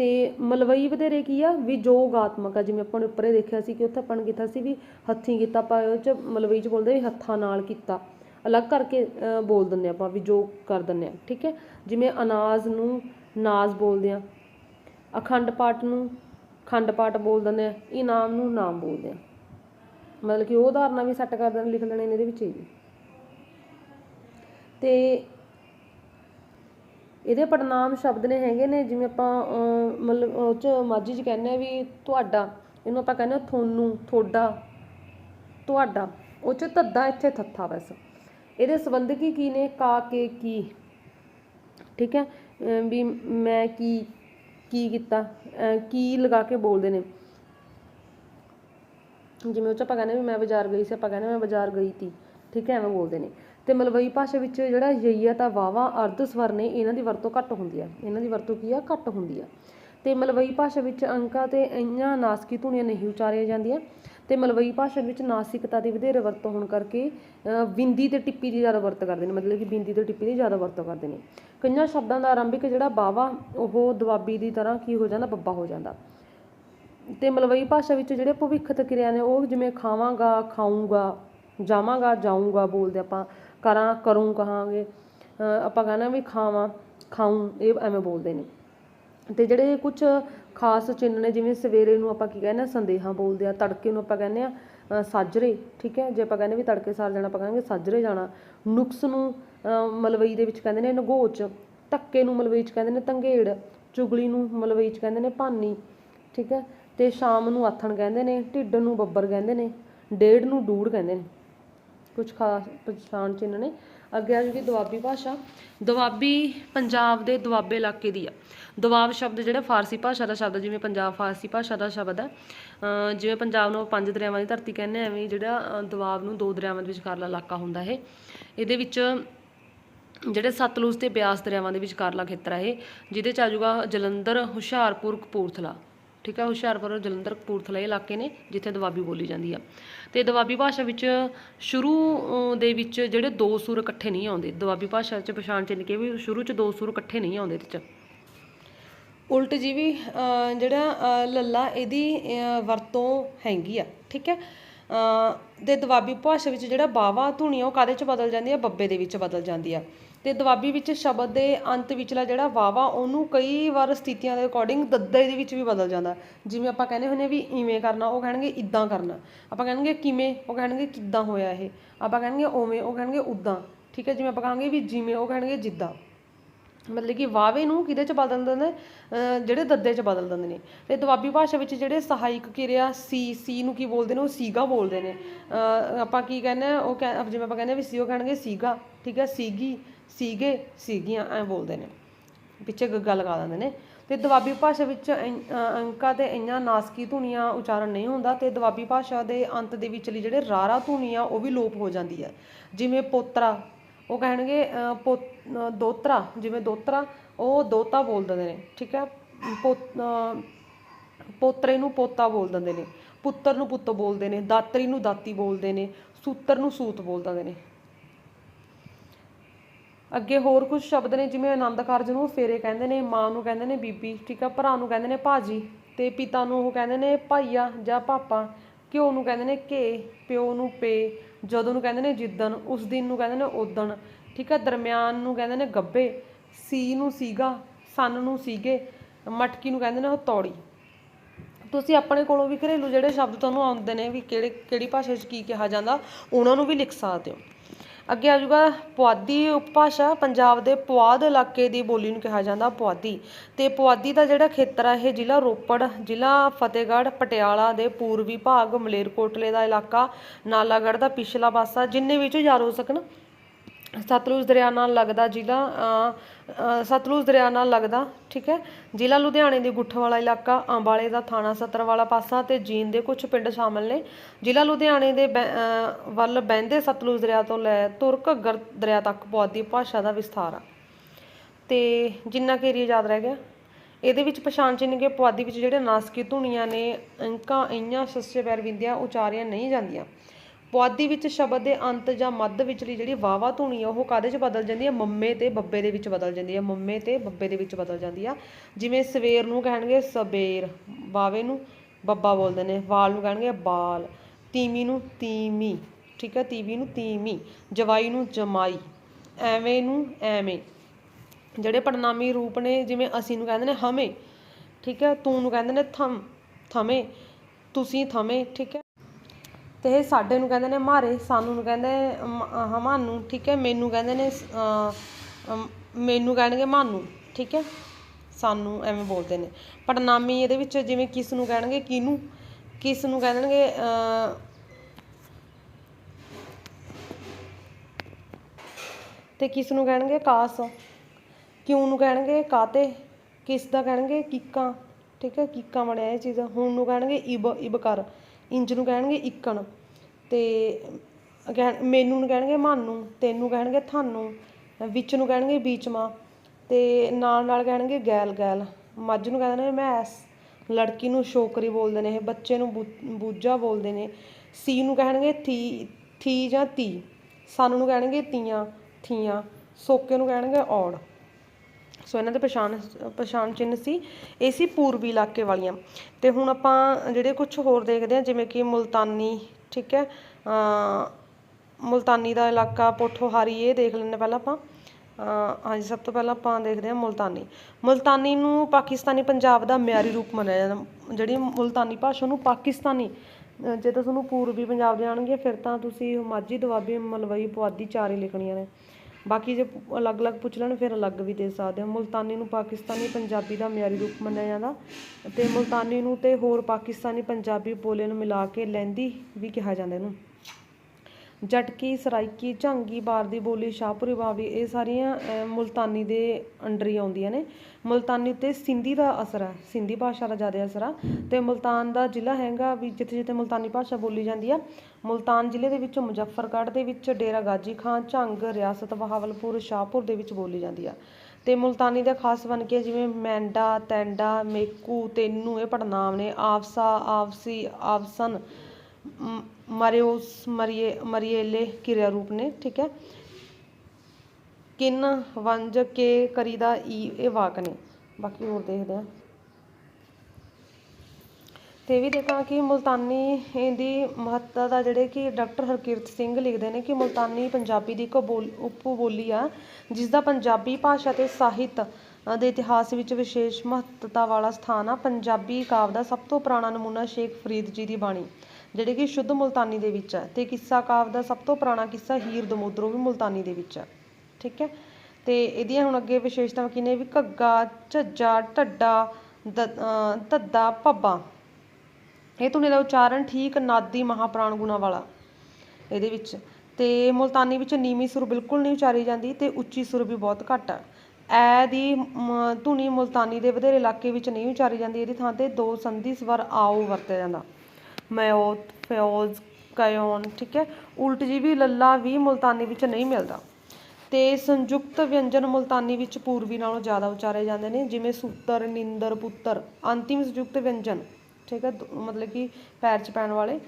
ਤੇ ਮਲਵਈ ਵਧੇਰੇ ਕੀ ਆ, ਵੀ ਜੋਗਾਤਮਕ ਆ। ਜਿਵੇਂ ਆਪਾਂ ਨੇ ਉੱਪਰੇ ਦੇਖਿਆ ਸੀ ਕਿ ਉੱਥੇ ਆਪਾਂ ਨੇ ਕੀਤਾ ਸੀ ਵੀ ਹੱਥੀਂ ਕੀਤਾ, ਆਪਾਂ ਉਹ ਚ ਮਲਵਈ ਚ ਬੋਲਦੇ ਵੀ ਹੱਥਾਂ ਨਾਲ ਕੀਤਾ। ਅਲੱਗ ਕਰਕੇ ਬੋਲ ਦਿੰਦੇ ਆਪਾਂ ਵੀ ਜੋ ਕਰ ਦਿੰਦੇ ਆ, ਠੀਕ ਹੈ? ਜਿਵੇਂ ਅਨਾਜ ਨੂੰ ਨਾਜ਼ ਬੋਲਦੇ ਆ, ਅਖੰਡ ਪਾਠ ਨੂੰ ਖੰਡ ਪਾਠ ਬੋਲ ਦਿੰਦੇ ਆ, ਇਨਾਮ ਨੂੰ ਨਾਮ ਬੋਲਦੇ ਆ। ਮਤਲਬ ਕਿ ਉਹ ਉਦਾਹਰਨਾਂ ਵੀ ਸੈੱਟ ਕਰ ਦੇਣ ਲਿਖ ਲੈਣੇ ਨੇ ਇਹਦੇ ਵਿੱਚ ਹੀ ਤੇ ਇਹਦੇ ਪੜਨਾਮ ਸ਼ਬਦ ਨੇ ਹੈਗੇ ਨੇ, ਜਿਵੇਂ ਆਪਾਂ ਮਤਲਬ ਉਹ ਚ ਮਾਝੀ ਚ ਕਹਿੰਦੇ ਆ ਵੀ ਤੁਹਾਡਾ, ਇਹਨੂੰ ਆਪਾਂ ਕਹਿੰਦੇ ਤੁਹਾਨੂੰ ਤੁਹਾਡਾ ਤੁਹਾਡਾ। ਉਹ ਚ ਧੱਦਾ ਇੱਥੇ ਥੱਥਾ ਬਸ ਇਹਦੇ ਸੰਬੰਧਕੀ ਕੀ ਨੇ? ਕਾ, ਕੇ, ਕੀ। ਠੀਕ ਹੈ? ਵੀ ਮੈਂ ਕੀ ਕੀ ਕੀਤਾ? ਕੀ ਲਗਾ ਕੇ ਬੋਲਦੇ ਨੇ? ਜਿਵੇਂ ਉਹ ਚ ਆਪਾਂ ਕਹਿੰਦੇ ਵੀ ਮੈਂ ਬਾਜ਼ਾਰ ਗਈ ਸੀ, ਆਪਾਂ ਕਹਿੰਦੇ ਮੈਂ ਬਾਜ਼ਾਰ ਗਈ ਤੀ। ਠੀਕ ਹੈ? ਐਵੇਂ ਬੋਲਦੇ ਨੇ। ਤੇ ਮਲਵਈ ਭਾਸ਼ਾ ਵਿੱਚ ਜਿਹੜਾ ਯਈਆ ਤਾਂ ਵਾਵਾ ਅਰਧ ਸਵਰ ਨੇ ਇਹਨਾਂ ਦੀ ਵਰਤੋਂ ਘੱਟ ਹੁੰਦੀ ਆ। ਇਹਨਾਂ ਦੀ ਵਰਤੋਂ ਕੀ ਆ? ਘੱਟ ਹੁੰਦੀ ਆ। ਤੇ ਮਲਵਈ ਭਾਸ਼ਾ ਵਿੱਚ ਅੰਕਾਂ ਤੇ ਇਆਂ ਨਾਸਕੀ ਧੁਨੀਆਂ ਨਹੀਂ ਉਚਾਰੀਆਂ ਜਾਂਦੀਆਂ। ਤੇ ਮਲਵਈ ਭਾਸ਼ਾ ਵਿੱਚ ਨਾਸਿਕਤਾ ਦੀ ਵਧੇਰੇ ਵਰਤੋਂ ਹੋਣ ਕਰਕੇ ਬਿੰਦੀ ਤੇ ਟਿੱਪੀ ਦੀ ਜ਼ਿਆਦਾ ਵਰਤੋਂ ਕਰਦੇ ਨੇ। ਮਤਲਬ ਕਿ ਬਿੰਦੀ ਤੇ ਟਿੱਪੀ ਦੀ ਜ਼ਿਆਦਾ ਵਰਤੋਂ ਕਰਦੇ ਨੇ। ਕਈਆਂ ਸ਼ਬਦਾਂ ਦਾ ਆਰੰਭਿਕ ਜਿਹੜਾ ਬਾਵਾ ਉਹ ਦੁਆਬੀ ਦੀ ਤਰ੍ਹਾਂ ਕੀ ਹੋ ਜਾਂਦਾ? ਬੱਬਾ ਹੋ ਜਾਂਦਾ। ਤੇ ਮਲਵਈ ਭਾਸ਼ਾ ਵਿੱਚ ਜਿਹੜੇ ਭਵਿੱਖਤ ਕਿਰਿਆ ਨੇ, ਉਹ ਜਿਵੇਂ ਖਾਵਾਂਗਾ, ਖਾਊਂਗਾ, ਜਾਵਾਂਗਾ, ਜਾਊਂਗਾ ਬੋਲਦੇ ਆਪਾਂ। ਕਰਾਂ, ਕਰੂੰ ਕਹਾਂਗੇ। ਆਪਾਂ ਕਹਿੰਦੇ ਵੀ ਖਾਵਾਂ, ਖਾਊਂ, ਇਹ ਐਵੇਂ ਬੋਲਦੇ ਨੇ। ਤੇ ਜਿਹੜੇ ਕੁਝ ਖਾਸ ਚਿੰਨ੍ਹ ਨੇ, ਜਿਵੇਂ ਸਵੇਰੇ ਨੂੰ ਆਪਾਂ ਕੀ ਕਹਿੰਦੇ ਆ ਸੰਦੇਹਾਂ ਬੋਲਦੇ ਆ ਤੜਕੇ ਨੂੰ ਆਪਾਂ ਕਹਿੰਦੇ ਆ ਸਾਜਰੇ, ਠੀਕ ਹੈ? ਜੇ ਆਪਾਂ ਕਹਿੰਦੇ ਵੀ ਤੜਕੇ ਸਾਰ ਜਾਣਾ, ਆਪਾਂ ਕਹਾਂਗੇ ਸਾਜਰੇ ਜਾਣਾ। ਨੁਕਸ ਨੂੰ ਮਲਵਈ ਦੇ ਵਿੱਚ ਕਹਿੰਦੇ ਨੇ ਨਗੋਚ, ਧੱਕੇ ਨੂੰ ਮਲਵਈ ਚ ਕਹਿੰਦੇ ਨੇ ਤੰਗੇੜ ਚੁਗਲੀ ਨੂੰ ਮਲਵਈ ਚ ਕਹਿੰਦੇ ਨੇ ਭਾਨੀ, ਠੀਕ ਹੈ? ਤੇ ਸ਼ਾਮ ਨੂੰ ਆਥਣ ਕਹਿੰਦੇ ਨੇ, ਢਿੱਡ ਨੂੰ ਬੱਬਰ ਕਹਿੰਦੇ ਨੇ, ਡੇਢ ਨੂੰ ਡੂੜ ਕਹਿੰਦੇ ਨੇ। ਕੁਝ ਖਾਸ ਪਛਾਣ ਚਿੰਨ੍ਹ ਨੇ। ਅੱਗੇ ਆ ਜੂਗੀ ਦੁਆਬੀ ਭਾਸ਼ਾ। ਦੁਆਬੀ ਪੰਜਾਬ ਦੇ ਦੁਆਬੇ ਇਲਾਕੇ ਦੀ ਆ। ਦੁਆਬ ਸ਼ਬਦ ਜਿਹੜਾ ਫਾਰਸੀ ਭਾਸ਼ਾ ਦਾ ਸ਼ਬਦ ਜਿਵੇਂ ਪੰਜਾਬ ਫਾਰਸੀ ਭਾਸ਼ਾ ਦਾ ਸ਼ਬਦ ਹੈ ਅਹ ਜਿਵੇਂ ਪੰਜਾਬ ਨੂੰ ਪੰਜ ਦਰਿਆਵਾਂ ਦੀ ਧਰਤੀ ਕਹਿੰਦੇ ਆ, ਐਵੇਂ ਜਿਹੜਾ ਦੁਆਬ ਨੂੰ ਦੋ ਦਰਿਆਵਾਂ ਦੇ ਵਿਚਕਾਰਲਾ ਇਲਾਕਾ ਹੁੰਦਾ ਇਹ। ਇਹਦੇ ਵਿੱਚ ਜਿਹੜੇ ਸਤਲੁਜ ਤੇ ਬਿਆਸ ਦਰਿਆਵਾਂ ਦੇ ਵਿਚਕਾਰਲਾ ਖੇਤਰ ਹੈ ਇਹ ਜਿਹਦੇ ਚ ਆ ਜਾਊਗਾ ਜਲੰਧਰ ਹੁਸ਼ਿਆਰਪੁਰ ਕਪੂਰਥਲਾ। ਠੀਕ ਹੈ ਹੁਸ਼ਿਆਰਪੁਰ ਜਲੰਧਰ ਕਪੂਰਥਲਾ ਇਲਾਕੇ ਨੇ ਜਿੱਥੇ ਦੁਆਬੀ ਬੋਲੀ ਜਾਂਦੀ ਆ। ਤੇ ਦੁਆਬੀ ਭਾਸ਼ਾ ਵਿੱਚ ਸ਼ੁਰੂ ਦੇ ਵਿੱਚ ਜਿਹੜੇ ਦੋ ਸੁਰ ਇਕੱਠੇ ਨਹੀਂ ਆਉਂਦੇ ਦੁਆਬੀ ਭਾਸ਼ਾ 'ਚ ਪਛਾਣ ਚਿੰਨ੍ਹ ਕੇ ਵੀ ਸ਼ੁਰੂ 'ਚ ਦੋ ਸੁਰ ਇਕੱਠੇ ਨਹੀਂ ਆਉਂਦੇ ਇਹਦੇ 'ਚ। ਉਲਟ ਜੀ ਵੀ ਜਿਹੜਾ ਲੱਲਾ ਇਹਦੀ ਵਰਤੋਂ ਹੈਗੀ ਆ ਠੀਕ ਹੈ ਅਹ, ਤੇ ਦੁਆਬੀ ਭਾਸ਼ਾ ਵਿੱਚ ਜਿਹੜਾ ਬਾਵਾ ਧੁਨੀ ਆ ਉਹ ਕਾਦੇ ਚ ਬਦਲ ਜਾਂਦੀ ਆ? ਬੱਬੇ ਦੇ ਵਿੱਚ ਬਦਲ ਜਾਂਦੀ ਆ। ਤੇ ਦੁਆਬੀ ਵਿੱਚ ਸ਼ਬਦ ਦੇ ਅੰਤ ਵਿਚਲਾ ਜਿਹੜਾ ਵਾਵਾ ਉਹਨੂੰ ਕਈ ਵਾਰ ਸਥਿਤੀਆਂ ਦੇ ਅਕੋਰਡਿੰਗ ਦੱਦੇ ਦੇ ਵਿੱਚ ਵੀ ਬਦਲ ਜਾਂਦਾ। ਜਿਵੇਂ ਆਪਾਂ ਕਹਿੰਦੇ ਹੁੰਦੇ ਆ ਵੀ ਇਵੇਂ ਕਰਨਾ, ਉਹ ਕਹਿਣਗੇ ਇਦਾਂ ਕਰਨਾ। ਆਪਾਂ ਕਹਿਣਗੇ ਕਿਵੇਂ, ਉਹ ਕਹਿਣਗੇ ਕਿੱਦਾਂ ਹੋਇਆ ਇਹ। ਆਪਾਂ ਕਹਿਣਗੇ ਉਵੇਂ, ਉਹ ਕਹਿਣਗੇ ਉਦਾਂ। ਠੀਕ ਹੈ, ਜਿਵੇਂ ਆਪਾਂ ਕਹਾਂਗੇ ਵੀ ਜਿਵੇਂ, ਉਹ ਕਹਿਣਗੇ ਜਿੱਦਾਂ। ਮਤਲਬ ਕਿ ਵਾਵੇ ਨੂੰ ਕਿਹਦੇ ਚ ਬਦਲ ਦਿੰਦੇ ਨੇ? ਜਿਹੜੇ ਦੱਦੇ ਚ ਬਦਲ ਦਿੰਦੇ ਨੇ। ਤੇ ਦੁਆਬੀ ਭਾਸ਼ਾ ਵਿੱਚ ਜਿਹੜੇ ਸਹਾਇਕ ਕਿਰਿਆ, ਸੀ ਸੀ ਨੂੰ ਕੀ ਬੋਲਦੇ ਨੇ? ਉਹ ਸੀਗਾ ਬੋਲਦੇ ਨੇ। ਆਪਾਂ ਕੀ ਕਹਿੰਦੇ ਆ, ਉਹ ਕਹਿ- ਜਿਵੇਂ ਆਪਾਂ ਕਹਿੰਦੇ ਆ ਵੀ ਸੀ, ਉਹ ਕਹਿਣਗੇ ਸੀਗਾ। ਠੀਕ ਹੈ, ਸੀਗੀ। ਸੀਗੇ ਸੀਗੀਆਂ ਐ ਬੋਲਦੇ ਨੇ। ਪਿੱਛੇ ਗੱਗਾ ਲਗਾ ਦਿੰਦੇ ਨੇ। ਤੇ ਦੁਆਬੀ ਭਾਸ਼ਾ ਵਿੱਚ ਇੰ- ਅੰਕਾਂ ਤੇ ਇਆਂ ਨਾਸਕੀ ਧੁਨੀਆਂ ਉਚਾਰਨ ਨਹੀਂ ਹੁੰਦਾ ਤੇ ਦੁਆਬੀ ਭਾਸ਼ਾ ਦੇ ਅੰਤ ਦੇ ਵਿਚਲੀ ਜਿਹੜੇ ਰਾਰਾ ਧੁਨੀ ਆ ਉਹ ਵੀ ਲੋਪ ਹੋ ਜਾਂਦੀ ਹੈ। ਜਿਵੇਂ ਪੋਤਰਾ ਉਹ ਕਹਿਣਗੇ ਅ, ਪੋ ਦੋਤਰਾ ਜਿਵੇਂ ਦੋਤਰਾ ਉਹ ਦੋਤਾ ਬੋਲ ਦਿੰਦੇ ਨੇ ਠੀਕ ਹੈ? ਪੋਤ- ਪੋਤਰੇ ਨੂੰ ਪੋਤਾ ਬੋਲ ਦਿੰਦੇ ਨੇ ਪੁੱਤਰ ਨੂੰ ਪੁੱਤ ਬੋਲਦੇ ਨੇ ਦਾਤਰੀ ਨੂੰ ਦਾਤੀ ਬੋਲਦੇ ਨੇ ਸੂਤਰ ਨੂੰ ਸੂਤ ਬੋਲ ਦਿੰਦੇ ਨੇ। ਅੱਗੇ ਹੋਰ ਕੁਝ ਸ਼ਬਦ ਨੇ, ਜਿਵੇਂ ਆਨੰਦ ਕਾਰਜ ਨੂੰ ਫੇਰੇ ਕਹਿੰਦੇ ਨੇ, ਮਾਂ ਨੂੰ ਕਹਿੰਦੇ ਨੇ ਬੀਬੀ, ਠੀਕ ਆ, ਭਰਾ ਨੂੰ ਕਹਿੰਦੇ ਨੇ ਭਾਜੀ ਤੇ ਪਿਤਾ ਨੂੰ ਉਹ ਕਹਿੰਦੇ ਨੇ ਭਾਈਆ ਜਾਂ ਪਾਪਾ, ਘਿਓ ਨੂੰ ਕਹਿੰਦੇ ਨੇ ਘੇ, ਪਿਓ ਨੂੰ ਪੇ, ਜਦੋਂ ਨੂੰ ਕਹਿੰਦੇ ਨੇ ਜਿੱਦਣ, ਉਸ ਦਿਨ ਨੂੰ ਕਹਿੰਦੇ ਨੇ ਉਦਣ ਠੀਕ ਆ, ਦਰਮਿਆਨ ਨੂੰ ਕਹਿੰਦੇ ਨੇ ਗੱਬੇ ਸੀ ਨੂੰ ਸੀਗਾ, ਸੰਨ ਨੂੰ ਸੀਗੇ, ਮਟਕੀ ਨੂੰ ਕਹਿੰਦੇ ਨੇ ਹਥੌੜੀ ਤੁਸੀਂ ਆਪਣੇ ਕੋਲੋਂ ਵੀ ਘਰੇਲੂ ਜਿਹੜੇ ਸ਼ਬਦ ਤੁਹਾਨੂੰ ਆਉਂਦੇ ਨੇ ਵੀ ਕਿਹੜੇ, ਕਿਹੜੀ ਭਾਸ਼ਾ 'ਚ ਕੀ ਕਿਹਾ ਜਾਂਦਾ, ਉਹਨਾਂ ਨੂੰ ਵੀ ਲਿਖ ਸਕਦੇ ਹੋ। ਅੱਗੇ ਆ ਜਾਊਗਾ ਪੁਆਧੀ ਉਪਭਾਸ਼ਾ ਪੰਜਾਬ ਦੇ ਪੁਆਧ ਇਲਾਕੇ ਦੀ ਬੋਲੀ ਨੂੰ ਕਿਹਾ ਜਾਂਦਾ ਪੁਆਧੀ। ਤੇ ਪੁਆਧੀ ਦਾ ਜਿਹੜਾ ਖੇਤਰ ਆ ਇਹ ਜ਼ਿਲ੍ਹਾ ਰੋਪੜ ਜ਼ਿਲ੍ਹਾ ਫਤਿਹਗੜ੍ਹ ਪਟਿਆਲਾ ਦੇ ਪੂਰਬੀ ਭਾਗ ਮਲੇਰਕੋਟਲੇ ਦਾ ਇਲਾਕਾ ਨਾਲਾਗੜ੍ਹ ਦਾ ਪਿਛਲਾ ਪਾਸਾ ਜਿੰਨੇ ਵਿੱਚੋਂ ਯਾਦ ਹੋ ਸਕਣ। ਸਤਲੁਜ ਦਰਿਆ ਨਾਲ ਲੱਗਦਾ ਜ਼ਿਲ੍ਹਾ ਅ, ਸਤਲੁਜ ਦਰਿਆ ਨਾਲ ਲੱਗਦਾ, ਠੀਕ ਹੈ? ਜ਼ਿਲ੍ਹਾ ਲੁਧਿਆਣੇ ਦੇ ਗੁੱਠ ਵਾਲਾ ਇਲਾਕਾ, ਅੰਬਾਲੇ ਦਾ ਥਾਣਾ ਸਤਰ ਵਾਲਾ ਪਾਸਾ ਤੇ ਜੀਨ ਦੇ ਕੁਝ ਪਿੰਡ ਸ਼ਾਮਲ ਨੇ। ਜ਼ਿਲ੍ਹਾ ਲੁਧਿਆਣੇ ਦੇ ਬੈ- ਵੱਲ ਬਹਿੰਦੇ ਸਤਲੁਜ ਦਰਿਆ ਤੋਂ ਲੈ ਤੁਰ ਘੱਗਰ ਦਰਿਆ ਤੱਕ ਪੁਆਧੀ ਭਾਸ਼ਾ ਦਾ ਵਿਸਥਾਰ ਆ। ਤੇ ਜਿੰਨਾ ਕਿ ਏਰੀਆ ਯਾਦ ਰਹਿ ਗਿਆ, ਇਹਦੇ ਵਿੱਚ ਪਛਾਣ ਚਿੰਨ੍ਹ ਕੇ ਪੁਆਧੀ ਵਿੱਚ ਜਿਹੜੇ ਨਾਸਕੀ ਧੁਨੀਆਂ ਨੇ ਅੰਕਾਂ ਇਆਂ ਸੱਸੇ ਪੈਰ ਵਿੰਦਿਆ ਉਚਾਰੀਆਂ ਨਹੀਂ ਜਾਂਦੀਆਂ। ਪੁਆਧੀ ਵਿੱਚ ਸ਼ਬਦ ਦੇ ਅੰਤ ਜਾਂ ਮੱਧ ਵਿਚਲੀ ਜਿਹੜੀ ਵਾਵਾ ਧੁਨੀ ਆ, ਉਹ ਕਾਦੇ 'ਚ ਬਦਲ ਜਾਂਦੀ ਹੈ ਮੰਮੇ ਤੇ ਬੱਬੇ ਦੇ ਵਿੱਚ ਬਦਲ ਜਾਂਦੀ ਹੈ ਮੰਮੇ ਤੇ ਬੱਬੇ ਦੇ ਵਿੱਚ ਬਦਲ ਜਾਂਦੀ ਆ। ਜਿਵੇਂ ਸਵੇਰ ਨੂੰ ਕਹਿਣਗੇ ਸਵੇਰ, ਵਾਵੇ ਨੂੰ ਬੱਬਾ ਬੋਲਦੇ ਨੇ, ਵਾਲ ਨੂੰ ਕਹਿਣਗੇ ਬਾਲ, ਤੀਮੀ ਨੂੰ ਤੀਮੀ, ਠੀਕ ਹੈ ਤੀਵੀ ਨੂੰ ਤੀਮੀ, ਜਵਾਈ ਨੂੰ ਜਮਾਈ, ਐਵੇਂ ਨੂੰ ਐਵੇਂ। ਜਿਹੜੇ ਪੜਨਾਮੀ ਰੂਪ ਨੇ, ਜਿਵੇਂ ਅਸੀਂ ਨੂੰ ਕਹਿੰਦੇ ਨੇ ਹਮੇ, ਠੀਕ ਹੈ ਤੂੰ ਨੂੰ ਕਹਿੰਦੇ ਨੇ ਥਮ, ਥਮੇ, ਤੁਸੀਂ ਥਮੇ, ਠੀਕ ਹੈ ਤੇ ਇਹ ਸਾਡੇ ਨੂੰ ਕਹਿੰਦੇ ਨੇ ਮਾਰੇ ਸਾਨੂੰ ਨੂੰ ਕਹਿੰਦੇ ਮ- ਹਮਾਨੂੰ ਠੀਕ ਹੈ? ਮੈਨੂੰ ਕਹਿੰਦੇ ਨੇ ਮੈਨੂੰ ਕਹਿਣਗੇ ਮਾਨੂੰ ਠੀਕ ਹੈ? ਸਾਨੂੰ ਐਵੇਂ ਬੋਲਦੇ ਨੇ। ਪੜਨਾਮੀ ਇਹਦੇ ਵਿੱਚ ਜਿਵੇਂ ਕਿਸ ਨੂੰ ਕਹਿਣਗੇ? ਕਿਨੂੰ ਕਿਸ ਨੂੰ ਕਹਿਣਗੇ? ਅਹ, ਤੇ ਕਿਸ ਨੂੰ ਕਹਿਣਗੇ? ਕਾਸ। ਕਿਉਂ ਨੂੰ ਕਹਿਣਗੇ? ਕਾਤੇ? ਕਿਸ ਦਾ ਕਹਿਣਗੇ? ਕੀਕਾਂ। ਠੀਕ ਹੈ? ਕੀਕਾਂ ਬਣਿਆ ਇਹ ਚੀਜ਼। ਹੁਣ ਨੂੰ ਕਹਿਣਗੇ ਇਬ ਇਬ ਕਰ। ਇੰਜ ਨੂੰ ਕਹਿਣਗੇ ਇਕਣ। ਤੇ ਕਹਿਣ, ਮੈਨੂੰ ਨੂੰ ਕਹਿਣਗੇ ਮਾਨੂੰ, ਤੈਨੂੰ ਕਹਿਣਗੇ ਥਾਨੂੰ, ਵਿੱਚ ਨੂੰ ਕਹਿਣਗੇ ਬੀਚਮਾ, ਤੇ ਨਾਲ ਨਾਲ ਕਹਿਣਗੇ ਗੈਲ ਗੈਲ। ਮੱਝ ਨੂੰ ਕਹਿੰਦੇ ਨੇ ਮੈਸ। ਲੜਕੀ ਨੂੰ ਸ਼ੋਕਰੀ ਬੋਲਦੇ ਨੇ ਇਹ, ਬੱਚੇ ਨੂੰ ਬੂ- ਬੂਜਾ ਬੋਲਦੇ ਨੇ। ਸੀ ਨੂੰ ਕਹਿਣਗੇ ਥੀ ਥੀ ਜਾਂ ਤੀ। ਸਾਨੂੰ ਨੂੰ ਕਹਿਣਗੇ ਤੀਆਂ, ਥੀਆਂ। ਸੋਕੇ ਨੂੰ ਕਹਿਣਗੇ ਔੜ। ਸੋ ਇਹਨਾਂ ਦੇ ਪਛਾਣ ਪਛਾਣ ਚਿੰਨ੍ਹ ਸੀ, ਇਹ ਸੀ ਪੂਰਬੀ ਇਲਾਕੇ ਵਾਲੀਆਂ। ਤੇ ਹੁਣ ਆਪਾਂ ਜਿਹੜੇ ਕੁਝ ਹੋਰ ਦੇਖਦੇ ਹਾਂ, ਜਿਵੇਂ ਕਿ ਮੁਲਤਾਨੀ, ਠੀਕ ਹੈ ਮੁਲਤਾਨੀ ਦਾ ਇਲਾਕਾ, ਪੋਠੋਹਾਰੀ, ਇਹ ਦੇਖ ਲੈਂਦੇ ਪਹਿਲਾਂ ਆਪਾਂ। ਹਾਂਜੀ, ਸਭ ਤੋਂ ਪਹਿਲਾਂ ਆਪਾਂ ਦੇਖਦੇ ਹਾਂ ਮੁਲਤਾਨੀ। ਮੁਲਤਾਨੀ ਨੂੰ ਪਾਕਿਸਤਾਨੀ ਪੰਜਾਬ ਦਾ ਮਿਆਰੀ ਰੂਪ ਮੰਨਿਆ ਜਾਂਦਾ। ਜਿਹੜੀ ਮੁਲਤਾਨੀ ਭਾਸ਼ਾ ਨੂੰ ਪਾਕਿਸਤਾਨੀ ਜੇ ਤਾਂ ਤੁਹਾਨੂੰ ਪੂਰਬੀ ਪੰਜਾਬ ਦੇ ਆਣਗੇ ਫਿਰ ਤਾਂ ਤੁਸੀਂ ਮਾਝੀ ਦੁਆਬੀ, ਮਲਵਈ, ਪੁਆਧੀ ਚਾਰੇ ਲਿਖਣੀਆਂ ਨੇ। ਬਾਕੀ ਜੇ ਅਲੱਗ-ਅਲੱਗ ਪੁੱਛ ਲੈਣ, ਫਿਰ ਅਲੱਗ ਵੀ ਦੇ ਸਕਦੇ ਹੋ ਮੁਲਤਾਨੀ ਨੂੰ ਪਾਕਿਸਤਾਨੀ ਪੰਜਾਬੀ ਦਾ ਮਿਆਰੀ ਰੂਪ ਮੰਨਿਆ ਜਾਂਦਾ। ਅਤੇ ਮੁਲਤਾਨੀ ਨੂੰ ਅਤੇ ਹੋਰ ਪਾਕਿਸਤਾਨੀ ਪੰਜਾਬੀ ਬੋਲੇ ਨੂੰ ਮਿਲਾ ਕੇ ਲਹਿੰਦੀ ਵੀ ਕਿਹਾ ਜਾਂਦਾ ਇਹਨੂੰ। ਜਟਕੀ, ਸਰਾਇਕੀ, ਝਾਂਗੀ, ਬਾਰਦੀ, ਬੋਲੀ, ਸ਼ਾਹਪੁਰੀ, ਬਾਵੀ ਇਹ ਸਾਰੀਆਂ ਮੁਲਤਾਨੀ ਦੇ ਅੰਡਰ ਹੀ ਆਉਂਦੀਆਂ ਨੇ। ਮੁਲਤਾਨੀ ਉੱਤੇ ਸਿੰਧੀ ਦਾ ਅਸਰ ਹੈ, ਸਿੰਧੀ ਭਾਸ਼ਾ ਦਾ ਜ਼ਿਆਦਾ ਅਸਰ ਆ ਤੇ ਮੁਲਤਾਨ ਦਾ ਜ਼ਿਲ੍ਹਾ ਹੈਗਾ ਵੀ ਜਿੱਥੇ ਜਿੱਥੇ ਮੁਲਤਾਨੀ ਭਾਸ਼ਾ ਬੋਲੀ ਜਾਂਦੀ ਆ, ਮੁਲਤਾਨ ਜ਼ਿਲ੍ਹੇ ਦੇ ਵਿੱਚ ਮੁਜ਼ੱਫਰਗੜ੍ਹ ਦੇ ਵਿੱਚ ਡੇਰਾ ਗਾਜੀ ਖਾਨ, ਝੰਗ, ਰਿਆਸਤ, ਬਹਾਵਲਪੁਰ, ਸ਼ਾਹਪੁਰ ਦੇ ਵਿੱਚ ਬੋਲੀ ਜਾਂਦੀ ਆ। ਤੇ ਮੁਲਤਾਨੀ ਦਾ ਖਾਸ ਬਣ ਕੇ ਜਿਵੇਂ ਮੈਂਡਾ, ਤੈਂਡਾ, ਮੇਕੂ, ਤੈਨੂੰ ਇਹ ਪੜਨਾਮ ਨੇ ਆਫਸਾ ਆਫਸੀ ਆਫਸਨ ਮ- ਮਰਿਓਸ ਮਰੀਏ, ਮਰੀਏਲੇ ਕਿਰਿਆ ਰੂਪ ਨੇ, ਠੀਕ ਹੈ। ਕਿਨ ਵੰਜ ਕੇ ਕਰੀਦਾ ਈ, ਇਹ ਵਾਕ ਨੇ। ਬਾਕੀ ਹੋਰ ਦੇਖਦੇ ਆ ਤੇ ਵੀ ਦੇਖਾਂ ਕਿ ਮੁਲਤਾਨੀ ਦੀ ਮਹੱਤਤਾ ਦਾ ਜਿਹੜੇ ਕਿ ਡਾਕਟਰ ਹਰਕਿਰਤ ਸਿੰਘ ਲਿਖਦੇ ਨੇ ਕਿ ਮੁਲਤਾਨੀ ਪੰਜਾਬੀ ਦੀ ਇੱਕ ਬੋਲ, ਉਪ ਬੋਲੀ ਆ ਜਿਸ ਦਾ ਪੰਜਾਬੀ ਭਾਸ਼ਾ ਤੇ ਸਾਹਿਤ ਦੇ ਇਤਿਹਾਸ ਵਿੱਚ ਵਿਸ਼ੇਸ਼ ਮਹੱਤਤਾ ਵਾਲਾ ਸਥਾਨ ਆ। ਪੰਜਾਬੀ ਕਾਵਿ ਦਾ ਸਭ ਤੋਂ ਪੁਰਾਣਾ ਨਮੂਨਾ ਸ਼ੇਖ ਫਰੀਦ ਜੀ ਦੀ ਬਾਣੀ। ਜਿਹੜੇ ਕਿ ਸ਼ੁੱਧ ਮੁਲਤਾਨੀ ਦੇ ਵਿੱਚ ਹੈ ਤੇ ਕਿੱਸਾ ਕਾਵ ਦਾ ਸਭ ਤੋਂ ਪੁਰਾਣਾ ਕਿੱਸਾ ਹੀਰ ਦਮੋਦਰੋ ਵੀ ਮੁਲਤਾਨੀ ਦੇ ਵਿੱਚ ਹੈ, ਠੀਕ ਹੈ? ਤੇ ਇਹਦੀਆਂ ਹੁਣ ਅੱਗੇ ਵਿਸ਼ੇਸ਼ਤਾਵਾਂ ਕੀ ਨੇ ਵੀ? ਘੱਗਾ ਝੱਜਾ ਢੱਡਾ, ਦ- ਧੱਦਾ, ਭੱਬਾ। ਇਹ ਧੁਨੀ ਦਾ ਉਚਾਰਨ ਠੀਕ ਨਾਦੀ ਮਹਾਪ੍ਰਾਣ ਗੁਣਾ ਵਾਲਾ ਇਹਦੇ ਵਿੱਚ। ਤੇ ਮੁਲਤਾਨੀ ਵਿੱਚ ਨੀਵੀਂ ਸੁਰ ਬਿਲਕੁਲ ਨਹੀਂ ਉਚਾਰੀ ਜਾਂਦੀ ਤੇ ਉੱਚੀ ਸੁਰ ਵੀ ਬਹੁਤ ਘੱਟ ਹੈ। ਐ ਦੀ ਧੁਨੀ ਮੁਲਤਾਨੀ ਦੇ ਵਧੇਰੇ ਇਲਾਕੇ ਵਿੱਚ ਨਹੀਂ ਉਚਾਰੀ ਜਾਂਦੀ, ਇਹਦੀ ਥਾਂ ਤੇ ਦੋ ਸੰਧੀ ਸਵਰ ਆਓ ਵਰਤਿਆ ਜਾਂਦਾ। ਮਯੋਤ ਫਿਓਜ਼ ਕਯੋਨ ਠੀਕ ਹੈ ਉਲਟ ਜੀ ਵੀ ਲੱਲਾ ਵੀ ਮੁਲਤਾਨੀ ਵਿੱਚ ਨਹੀਂ ਮਿਲਦਾ। ਤੇ ਸੰਯੁਕਤ ਵਿਅੰਜਨ ਮੁਲਤਾਨੀ ਵਿੱਚ ਪੂਰਬੀ ਨਾਲੋਂ ਜ਼ਿਆਦਾ ਉਚਾਰੇ ਜਾਂਦੇ ਨੇ ਜਿਵੇਂ ਸੂਤਰ ਨਿੰਦਰ ਪੁੱਤਰ ਅੰਤਿਮ ਸੰਯੁਕਤ ਵਿਅੰਜਨ ਠੀਕ ਹੈ ਦ- ਮਤਲਬ ਕਿ ਪੈਰ 'ਚ ਪੈਣ ਵਾਲੇ।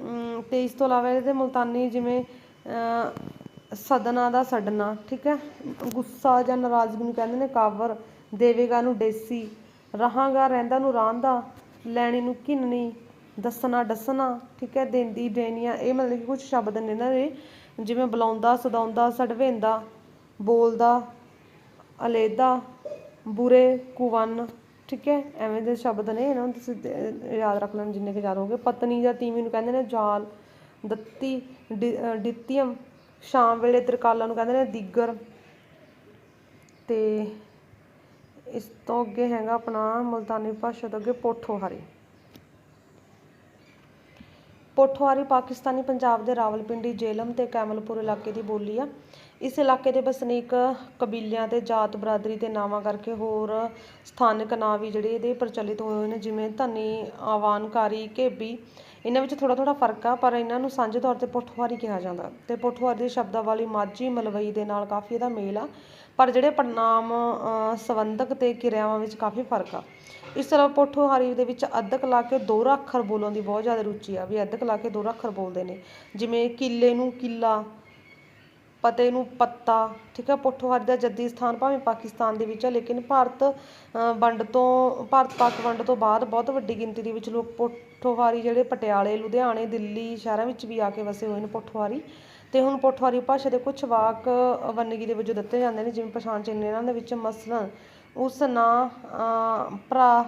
ਅਮ, ਤੇ ਇਸ ਤੋਂ ਇਲਾਵਾ ਇਹਦੇ ਮੁਲਤਾਨੀ ਜਿਵੇਂ ਅਹ, ਸਦਨਾ ਦਾ ਛੱਡਣਾ ਠੀਕ ਹੈ ਗੁੱਸਾ ਜਾਂ ਨਾਰਾਜ਼ਗੀ ਨੂੰ ਕਹਿੰਦੇ ਨੇ ਕਾਵਰ ਦੇਵੇਗਾ ਨੂੰ ਡੇਸੀ ਰਹਾਂਗਾ ਰਹਿੰਦਾ ਨੂੰ ਰਾਂਦਾ ਲੈਣੀ ਨੂੰ ਘਿੰਨਣੀ ਦੱਸਣਾ, ਡੱਸਣਾ, ਠੀਕ ਹੈ, ਦੇਂਦੀ, ਦੇਣੀਆਂ, ਇਹ ਮਤਲਬ ਕਿ ਕੁਝ ਸ਼ਬਦ ਨੇ ਇਹਨਾਂ ਦੇ। ਜਿਵੇਂ ਬੁਲਾਉਂਦਾ, ਸਦਾਉਂਦਾ, ਸੜਵੇਂਦਾ, ਬੋਲਦਾ, ਅਲੇਦਾ, ਬੁਰੇ, ਕੁਵਨ, ਠੀਕ ਹੈ, ਐਵੇਂ ਦੇ ਸ਼ਬਦ ਨੇ ਇਹਨਾਂ ਨੂੰ ਤੁਸੀਂ ਯਾਦ ਰੱਖ ਲੈਣ ਜਿੰਨੇ ਕੁ ਯਾਦ ਹੋਗੇ ਪਤਨੀ ਜਾਂ ਤੀਵੀਂ ਨੂੰ ਕਹਿੰਦੇ ਨੇ ਜਾਲ, ਦੱਤੀ, ਡਿ- ਅਹ ਸ਼ਾਮ ਵੇਲੇ ਤ੍ਰਿਕਾਲਾਂ ਨੂੰ ਕਹਿੰਦੇ ਨੇ ਦੀਗਰ। ਤੇ ਇਸ ਤੋਂ ਅੱਗੇ ਹੈਗਾ ਆਪਣਾ ਮੁਲਤਾਨੀ ਭਾਸ਼ਾ ਤੋਂ ਅੱਗੇ ਪੋਠੋਹਾਰੀ। ਪੋਠੋਹਾਰੀ ਪਾਕਿਸਤਾਨੀ ਪੰਜਾਬ ਦੇ ਰਾਵਲਪਿੰਡੀ, ਜੇਲਮ ਤੇ ਕੈਮਲਪੁਰ ਇਲਾਕੇ ਦੀ ਬੋਲੀ ਆ। ਇਸ ਇਲਾਕੇ ਦੇ ਵਸਨੀਕ ਕਬੀਲਿਆਂ ਤੇ ਜਾਤ ਬਰਾਦਰੀ ਦੇ ਨਾਵਾਂ ਕਰਕੇ ਹੋਰ ਸਥਾਨਕ ਨਾਂ ਵੀ ਜਿਹੜੇ ਇਹਦੇ ਪ੍ਰਚਲਿਤ ਹੋਏ ਹੋਏ ਨੇ, ਜਿਵੇਂ ਧਨੀ, ਆਵਾਨਕਾਰੀ, ਘੇਬੀ। ਇਹਨਾਂ ਵਿੱਚ ਥੋੜਾ ਥੋੜਾ ਫ਼ਰਕ ਆ, ਪਰ ਇਹਨਾਂ ਨੂੰ ਸਾਂਝੇ ਤੌਰ ਤੇ ਪੋਠੋਹਾਰੀ ਕਿਹਾ ਜਾਂਦਾ। ਤੇ ਪੋਠੋਹਾਰੀ ਦੀ ਸ਼ਬਦਾਵਲੀ ਮਾਝੀ ਮਲਵਈ ਦੇ ਨਾਲ ਕਾਫੀ ਇਹਦਾ ਮੇਲ ਆ, ਪਰ ਜਿਹੜੇ ਪੜਨਾਮ ਸੰਬੰਧਕ ਤੇ ਕਿਰਿਆਵਾਂ ਵਿੱਚ ਕਾਫੀ ਫ਼ਰਕ ਆ। ਇਸ ਤਰ੍ਹਾਂ ਪੋਠੋਹਾਰੀ ਦੇ ਵਿੱਚ ਅੱਧਕ ਲਾ ਕੇ ਦੋਹਰਾ ਅੱਖਰ ਬੋਲਣ ਦੀ ਬਹੁਤ ਜ਼ਿਆਦਾ ਰੁਚੀ ਆ, ਵੀ ਅੱਧਕ ਲਾ ਕੇ ਦੋਹਰਾ ਅੱਖਰ ਬੋਲਦੇ ਨੇ। ਜਿਵੇਂ ਕਿੱਲੇ ਨੂੰ ਕਿੱਲਾ, ਪਤੇ ਨੂੰ ਪੱਤਾ, ਠੀਕ ਹੈ ਪੋਠੋਹਾਰੀ ਦਾ ਜੱਦੀ ਸਥਾਨ ਭਾਵੇਂ ਪਾਕਿਸਤਾਨ ਦੇ ਵਿੱਚ ਹੈ ਲੇਕਿਨ ਭਾਰਤ ਵੰਡ ਤੋਂ, ਭਾਰਤ ਪਾਕ ਵੰਡ ਤੋਂ ਬਾਅਦ ਬਹੁਤ ਵੱਡੀ ਗਿਣਤੀ ਦੇ ਵਿੱਚ ਲੋਕ ਪੋਠੋਹਾਰੀ ਜਿਹੜੇ ਪਟਿਆਲੇ, ਲੁਧਿਆਣੇ, ਦਿੱਲੀ ਸ਼ਹਿਰਾਂ ਵਿੱਚ ਵੀ ਆ ਕੇ ਵਸੇ ਹੋਏ ਨੇ ਪੋਠੋਹਾਰੀ। ਤੇ ਹੁਣ ਪੋਠੋਹਾਰੀ ਭਾਸ਼ਾ ਦੇ ਕੁਝ ਵਾਕ ਵੰਨਗੀ ਦੇ ਵਜੋਂ ਦਿੱਤੇ ਜਾਂਦੇ ਨੇ, ਜਿਵੇਂ ਪਛਾਣ ਚਿੰਨ੍ਹ ਇਹਨਾਂ ਦੇ ਵਿੱਚ ਮਸਲਨ ਉਸ ਨਾਂ ਭਰਾ,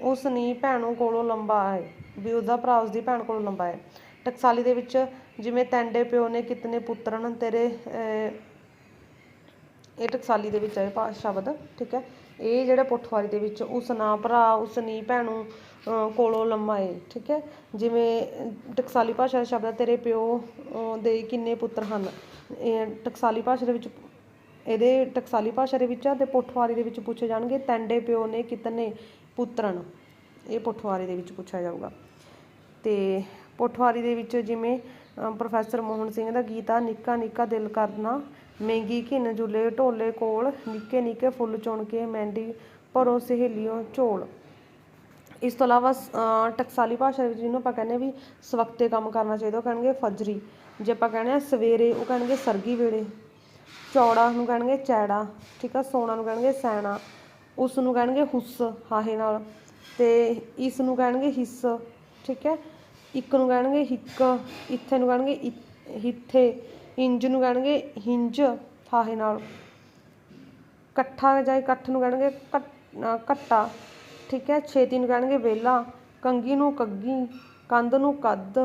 ਉਸ ਨੀ ਭੈਣੋਂ ਕੋਲੋਂ ਲੰਬਾ ਹੈ, ਵੀ ਉਹਦਾ ਭਰਾ ਉਸਦੀ ਭੈਣ ਕੋਲੋਂ ਲੰਬਾ ਹੈ। ਟਕਸਾਲੀ ਦੇ ਵਿੱਚ ਜਿਵੇਂ ਤੈਂਡੇ ਪਿਓ ਨੇ ਕਿਤਨੇ ਪੁੱਤਰਨ ਤੇਰੇ ਇਹ ਟਕਸਾਲੀ ਦੇ ਵਿੱਚ ਹੈ ਭਾ, ਸ਼ਬਦ, ਠੀਕ ਹੈ। ਇਹ ਜਿਹੜੇ ਪੋਠਵਾਰੀ ਦੇ ਵਿੱਚ ਉਸ ਨਾ ਭਰਾ, ਉਸ ਨੀ ਭੈਣੂ ਕੋਲੋਂ ਲੰਮਾ ਏ ਠੀਕ ਹੈ। ਜਿਵੇਂ ਟਕਸਾਲੀ ਭਾਸ਼ਾ ਦਾ ਸ਼ਬਦ ਹੈ, ਤੇਰੇ ਪਿਓ ਦੇ ਕਿੰਨੇ ਪੁੱਤਰ ਹਨ, ਇਹ ਟਕਸਾਲੀ ਭਾਸ਼ਾ ਦੇ ਵਿੱਚ ਇਹਦੇ ਟਕਸਾਲੀ ਭਾਸ਼ਾ ਦੇ ਵਿੱਚ ਆ ਤੇ ਪੋਠਵਾਰੀ ਦੇ ਵਿੱਚ ਪੁੱਛੇ ਜਾਣਗੇ ਤੈਂਡੇ ਪਿਓ ਨੇ ਕਿਤਨੇ ਪੁੱਤਰਨ? ਇਹ ਪੋਠਵਾਰੀ ਦੇ ਵਿੱਚ ਪੁੱਛਿਆ ਜਾਊਗਾ। ਤੇ ਪੋਠਵਾਰੀ ਦੇ ਵਿੱਚ ਜਿਵੇਂ ਪ੍ਰੋਫੈਸਰ ਮੋਹਨ ਸਿੰਘ ਦਾ ਗੀਤ ਆ ਨਿੱਕਾ ਨਿੱਕਾ ਦਿਲ ਕਰਨਾ ਮਹਿੰਗੀ ਘਿਨ ਜੁਲੇ ਢੋਲੇ ਕੋਲ ਨਿੱਕੇ ਨਿੱਕੇ ਫੁੱਲ ਚੁਣ ਕੇ ਮਹਿੰਦੀ ਭਰੋ ਸਹੇਲੀਓ ਝੋਲ। ਇਸ ਤੋਂ ਇਲਾਵਾ ਅ, ਟਕਸਾਲੀ ਭਾਸ਼ਾ ਦੇ ਵਿੱਚ ਜਿਹਨੂੰ ਆਪਾਂ ਕਹਿੰਦੇ ਵੀ ਸਵਕਤੇ ਕੰਮ ਕਰਨਾ ਚਾਹੀਦਾ ਉਹ ਕਹਿਣਗੇ ਫਜਰੀ। ਜੇ ਆਪਾਂ ਕਹਿੰਦੇ ਆ ਸਵੇਰੇ ਉਹ ਕਹਿਣਗੇ ਸਰਗੀ ਵੇਲੇ। ਚੌੜਾ ਨੂੰ ਕਹਿਣਗੇ ਚੈੜਾ, ਠੀਕ ਆ, ਸੋਨਾ ਨੂੰ ਕਹਿਣਗੇ ਸੈਣਾ ਉਸ ਨੂੰ ਕਹਿਣਗੇ ਹੁੱਸ, ਹਾਹੇ ਨਾਲ, ਤੇ ਇਸ ਨੂੰ ਕਹਿਣਗੇ ਹਿੱਸ, ਠੀਕ ਹੈ, ਇੱਕ ਨੂੰ ਕਹਿਣਗੇ ਹਿੱਕ, ਇੱਥੇ ਨੂੰ ਕਹਿਣਗੇ ਹਿੱਥੇ, ਇੰਜ ਨੂੰ ਕਹਿਣਗੇ ਹਿੰਜ, ਹਾਹੇ ਨਾਲ ਇਕੱਠਾ ਜਾਂ ਇਕੱਠ ਨੂੰ ਕਹਿਣਗੇ ਘੱਟਾ, ਠੀਕ ਹੈ, ਛੇਤੀ ਨੂੰ ਕਹਿਣਗੇ ਵੇਲਾ ਕੰਗੀ ਨੂੰ ਕੱਗੀ, ਕੰਧ ਨੂੰ ਕੱਦ,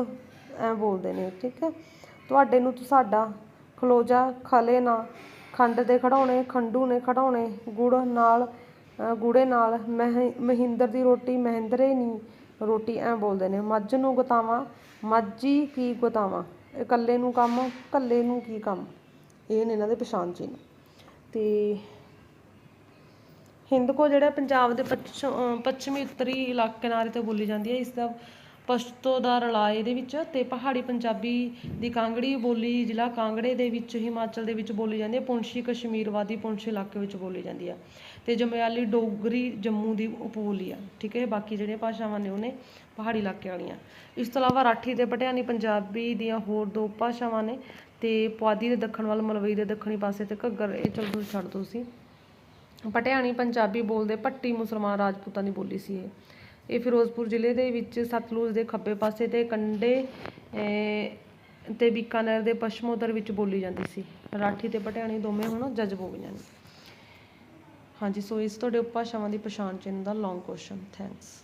ਐ ਬੋਲਦੇ ਨੇ, ਠੀਕ ਹੈ, ਤੁਹਾਡੇ ਨੂੰ, ਸਾਡਾ ਖਲੋਜਾ ਖਲੇ ਨਾ। ਖੰਡ ਦੇ ਖੜਾਉਣੇ ਖੰਡੂ ਨੇ ਖੜਾਉਣੇ ਗੁੜ ਨਾਲ, ਅਹ ਨਾਲ। ਮਹਿੰਦਰ ਦੀ ਰੋਟੀ ਮਹਿੰਦਰੇ ਨੀ, ਰੋਟੀ ਐ ਬੋਲਦੇ ਨੇ। ਮੱਝ ਨੂੰ ਗਤਾਵਾਂ, ਮੱਝੀ ਕੀ ਗਤਾਵਾਂ? ਇਕੱਲੇ ਨੂੰ ਕੰਮ ਕੱਲੇ ਨੂੰ ਕੀ ਕੰਮ? ਇਹ ਨੇ ਇਹਨਾਂ ਦੇ ਪਛਾਣ ਚਿੰਨ ਤੇ ਹਿੰਦ ਕੋ ਜਿਹੜਾ ਪੰਜਾਬ ਦੇ ਪੱਛ, ਅਹ ਪੱਛਮੀ ਉੱਤਰੀ ਇਲਾਕੇ ਕਿਨਾਰੇ ਤੇ ਬੋਲੀ ਜਾਂਦੀ ਹੈ, ਇਸ ਦਾ ਪਸ਼ਤੋ ਦਾ ਰਲਾ ਇਹਦੇ ਵਿੱਚ ਤੇ ਪਹਾੜੀ ਪੰਜਾਬੀ ਦੀ ਕਾਂਗੜੀ ਬੋਲੀ, ਜ਼ਿਲ੍ਹਾ ਕਾਂਗੜੇ ਦੇ ਵਿੱਚ, ਹਿਮਾਚਲ ਦੇ ਵਿੱਚ ਬੋਲੀ ਜਾਂਦੀ ਹੈ ਪੁੰਛੀ ਕਸ਼ਮੀਰਵਾਦੀ ਪੁੰਛ ਇਲਾਕੇ ਵਿੱਚ ਬੋਲੀ ਜਾਂਦੀ ਹੈ। ਤੇ ਜਮਿਆਲੀ ਡੋਗਰੀ ਜੰਮੂ ਦੀ ਉਪਬੋਲੀ ਆ, ਠੀਕ ਹੈ, ਬਾਕੀ ਜਿਹੜੀਆਂ ਭਾਸ਼ਾਵਾਂ ਨੇ ਉਹਨੇ ਪਹਾੜੀ ਇਲਾਕੇ ਵਾਲੀਆਂ। ਇਸ ਤੋਂ ਇਲਾਵਾ ਰਾਠੀ ਤੇ ਪਟਿਆਣੀ ਪੰਜਾਬੀ ਦੀਆਂ ਹੋਰ ਦੋ ਭਾਸ਼ਾਵਾਂ ਨੇ ਤੇ ਪੁਆਧੀ ਦੇ ਦੱਖਣ ਵੱਲ, ਮਲਵਈ ਦੇ ਦੱਖਣੀ ਪਾਸੇ ਤੇ ਘੱਗਰ, ਇਹ ਚਲੋ ਤੁਸੀਂ ਛੱਡ ਦਿਓ ਸੀ। ਪਟਿਆਣੀ ਪੰਜਾਬੀ ਬੋਲਦੇ ਭੱਟੀ ਮੁਸਲਮਾਨ ਰਾਜਪੂਤਾਂ ਦੀ ਬੋਲੀ ਸੀ ਇਹ। ਇਹ ਫਿਰੋਜ਼ਪੁਰ ਜ਼ਿਲ੍ਹੇ ਦੇ ਵਿੱਚ ਸਤਲੁਜ ਦੇ ਖੱਬੇ ਪਾਸੇ ਤੇ ਕੰਢੇ ਅਹ, ਤੇ ਬੀਕਾਨੇਰ ਦੇ ਪੱਛਮੋਤਰ ਵਿੱਚ ਬੋਲੀ ਜਾਂਦੀ ਸੀ। ਰਾਠੀ ਤੇ ਪਟਿਆਣੀ ਦੋਵੇਂ ਹੁਣ ਜਜ਼ਬ ਹੋ ਗਈਆਂ ਨੇ। ਹਾਂਜੀ ਸੋ ਇਸ ਤੁਹਾਡੇ ਉਪਭਾਸ਼ਾਵਾਂ ਦੀ ਪਛਾਣ ਚਿੰਨ੍ਹ ਦਾ ਲੌਂਗ ਕੁਐਸਚਨ ਥੈਂਕਸ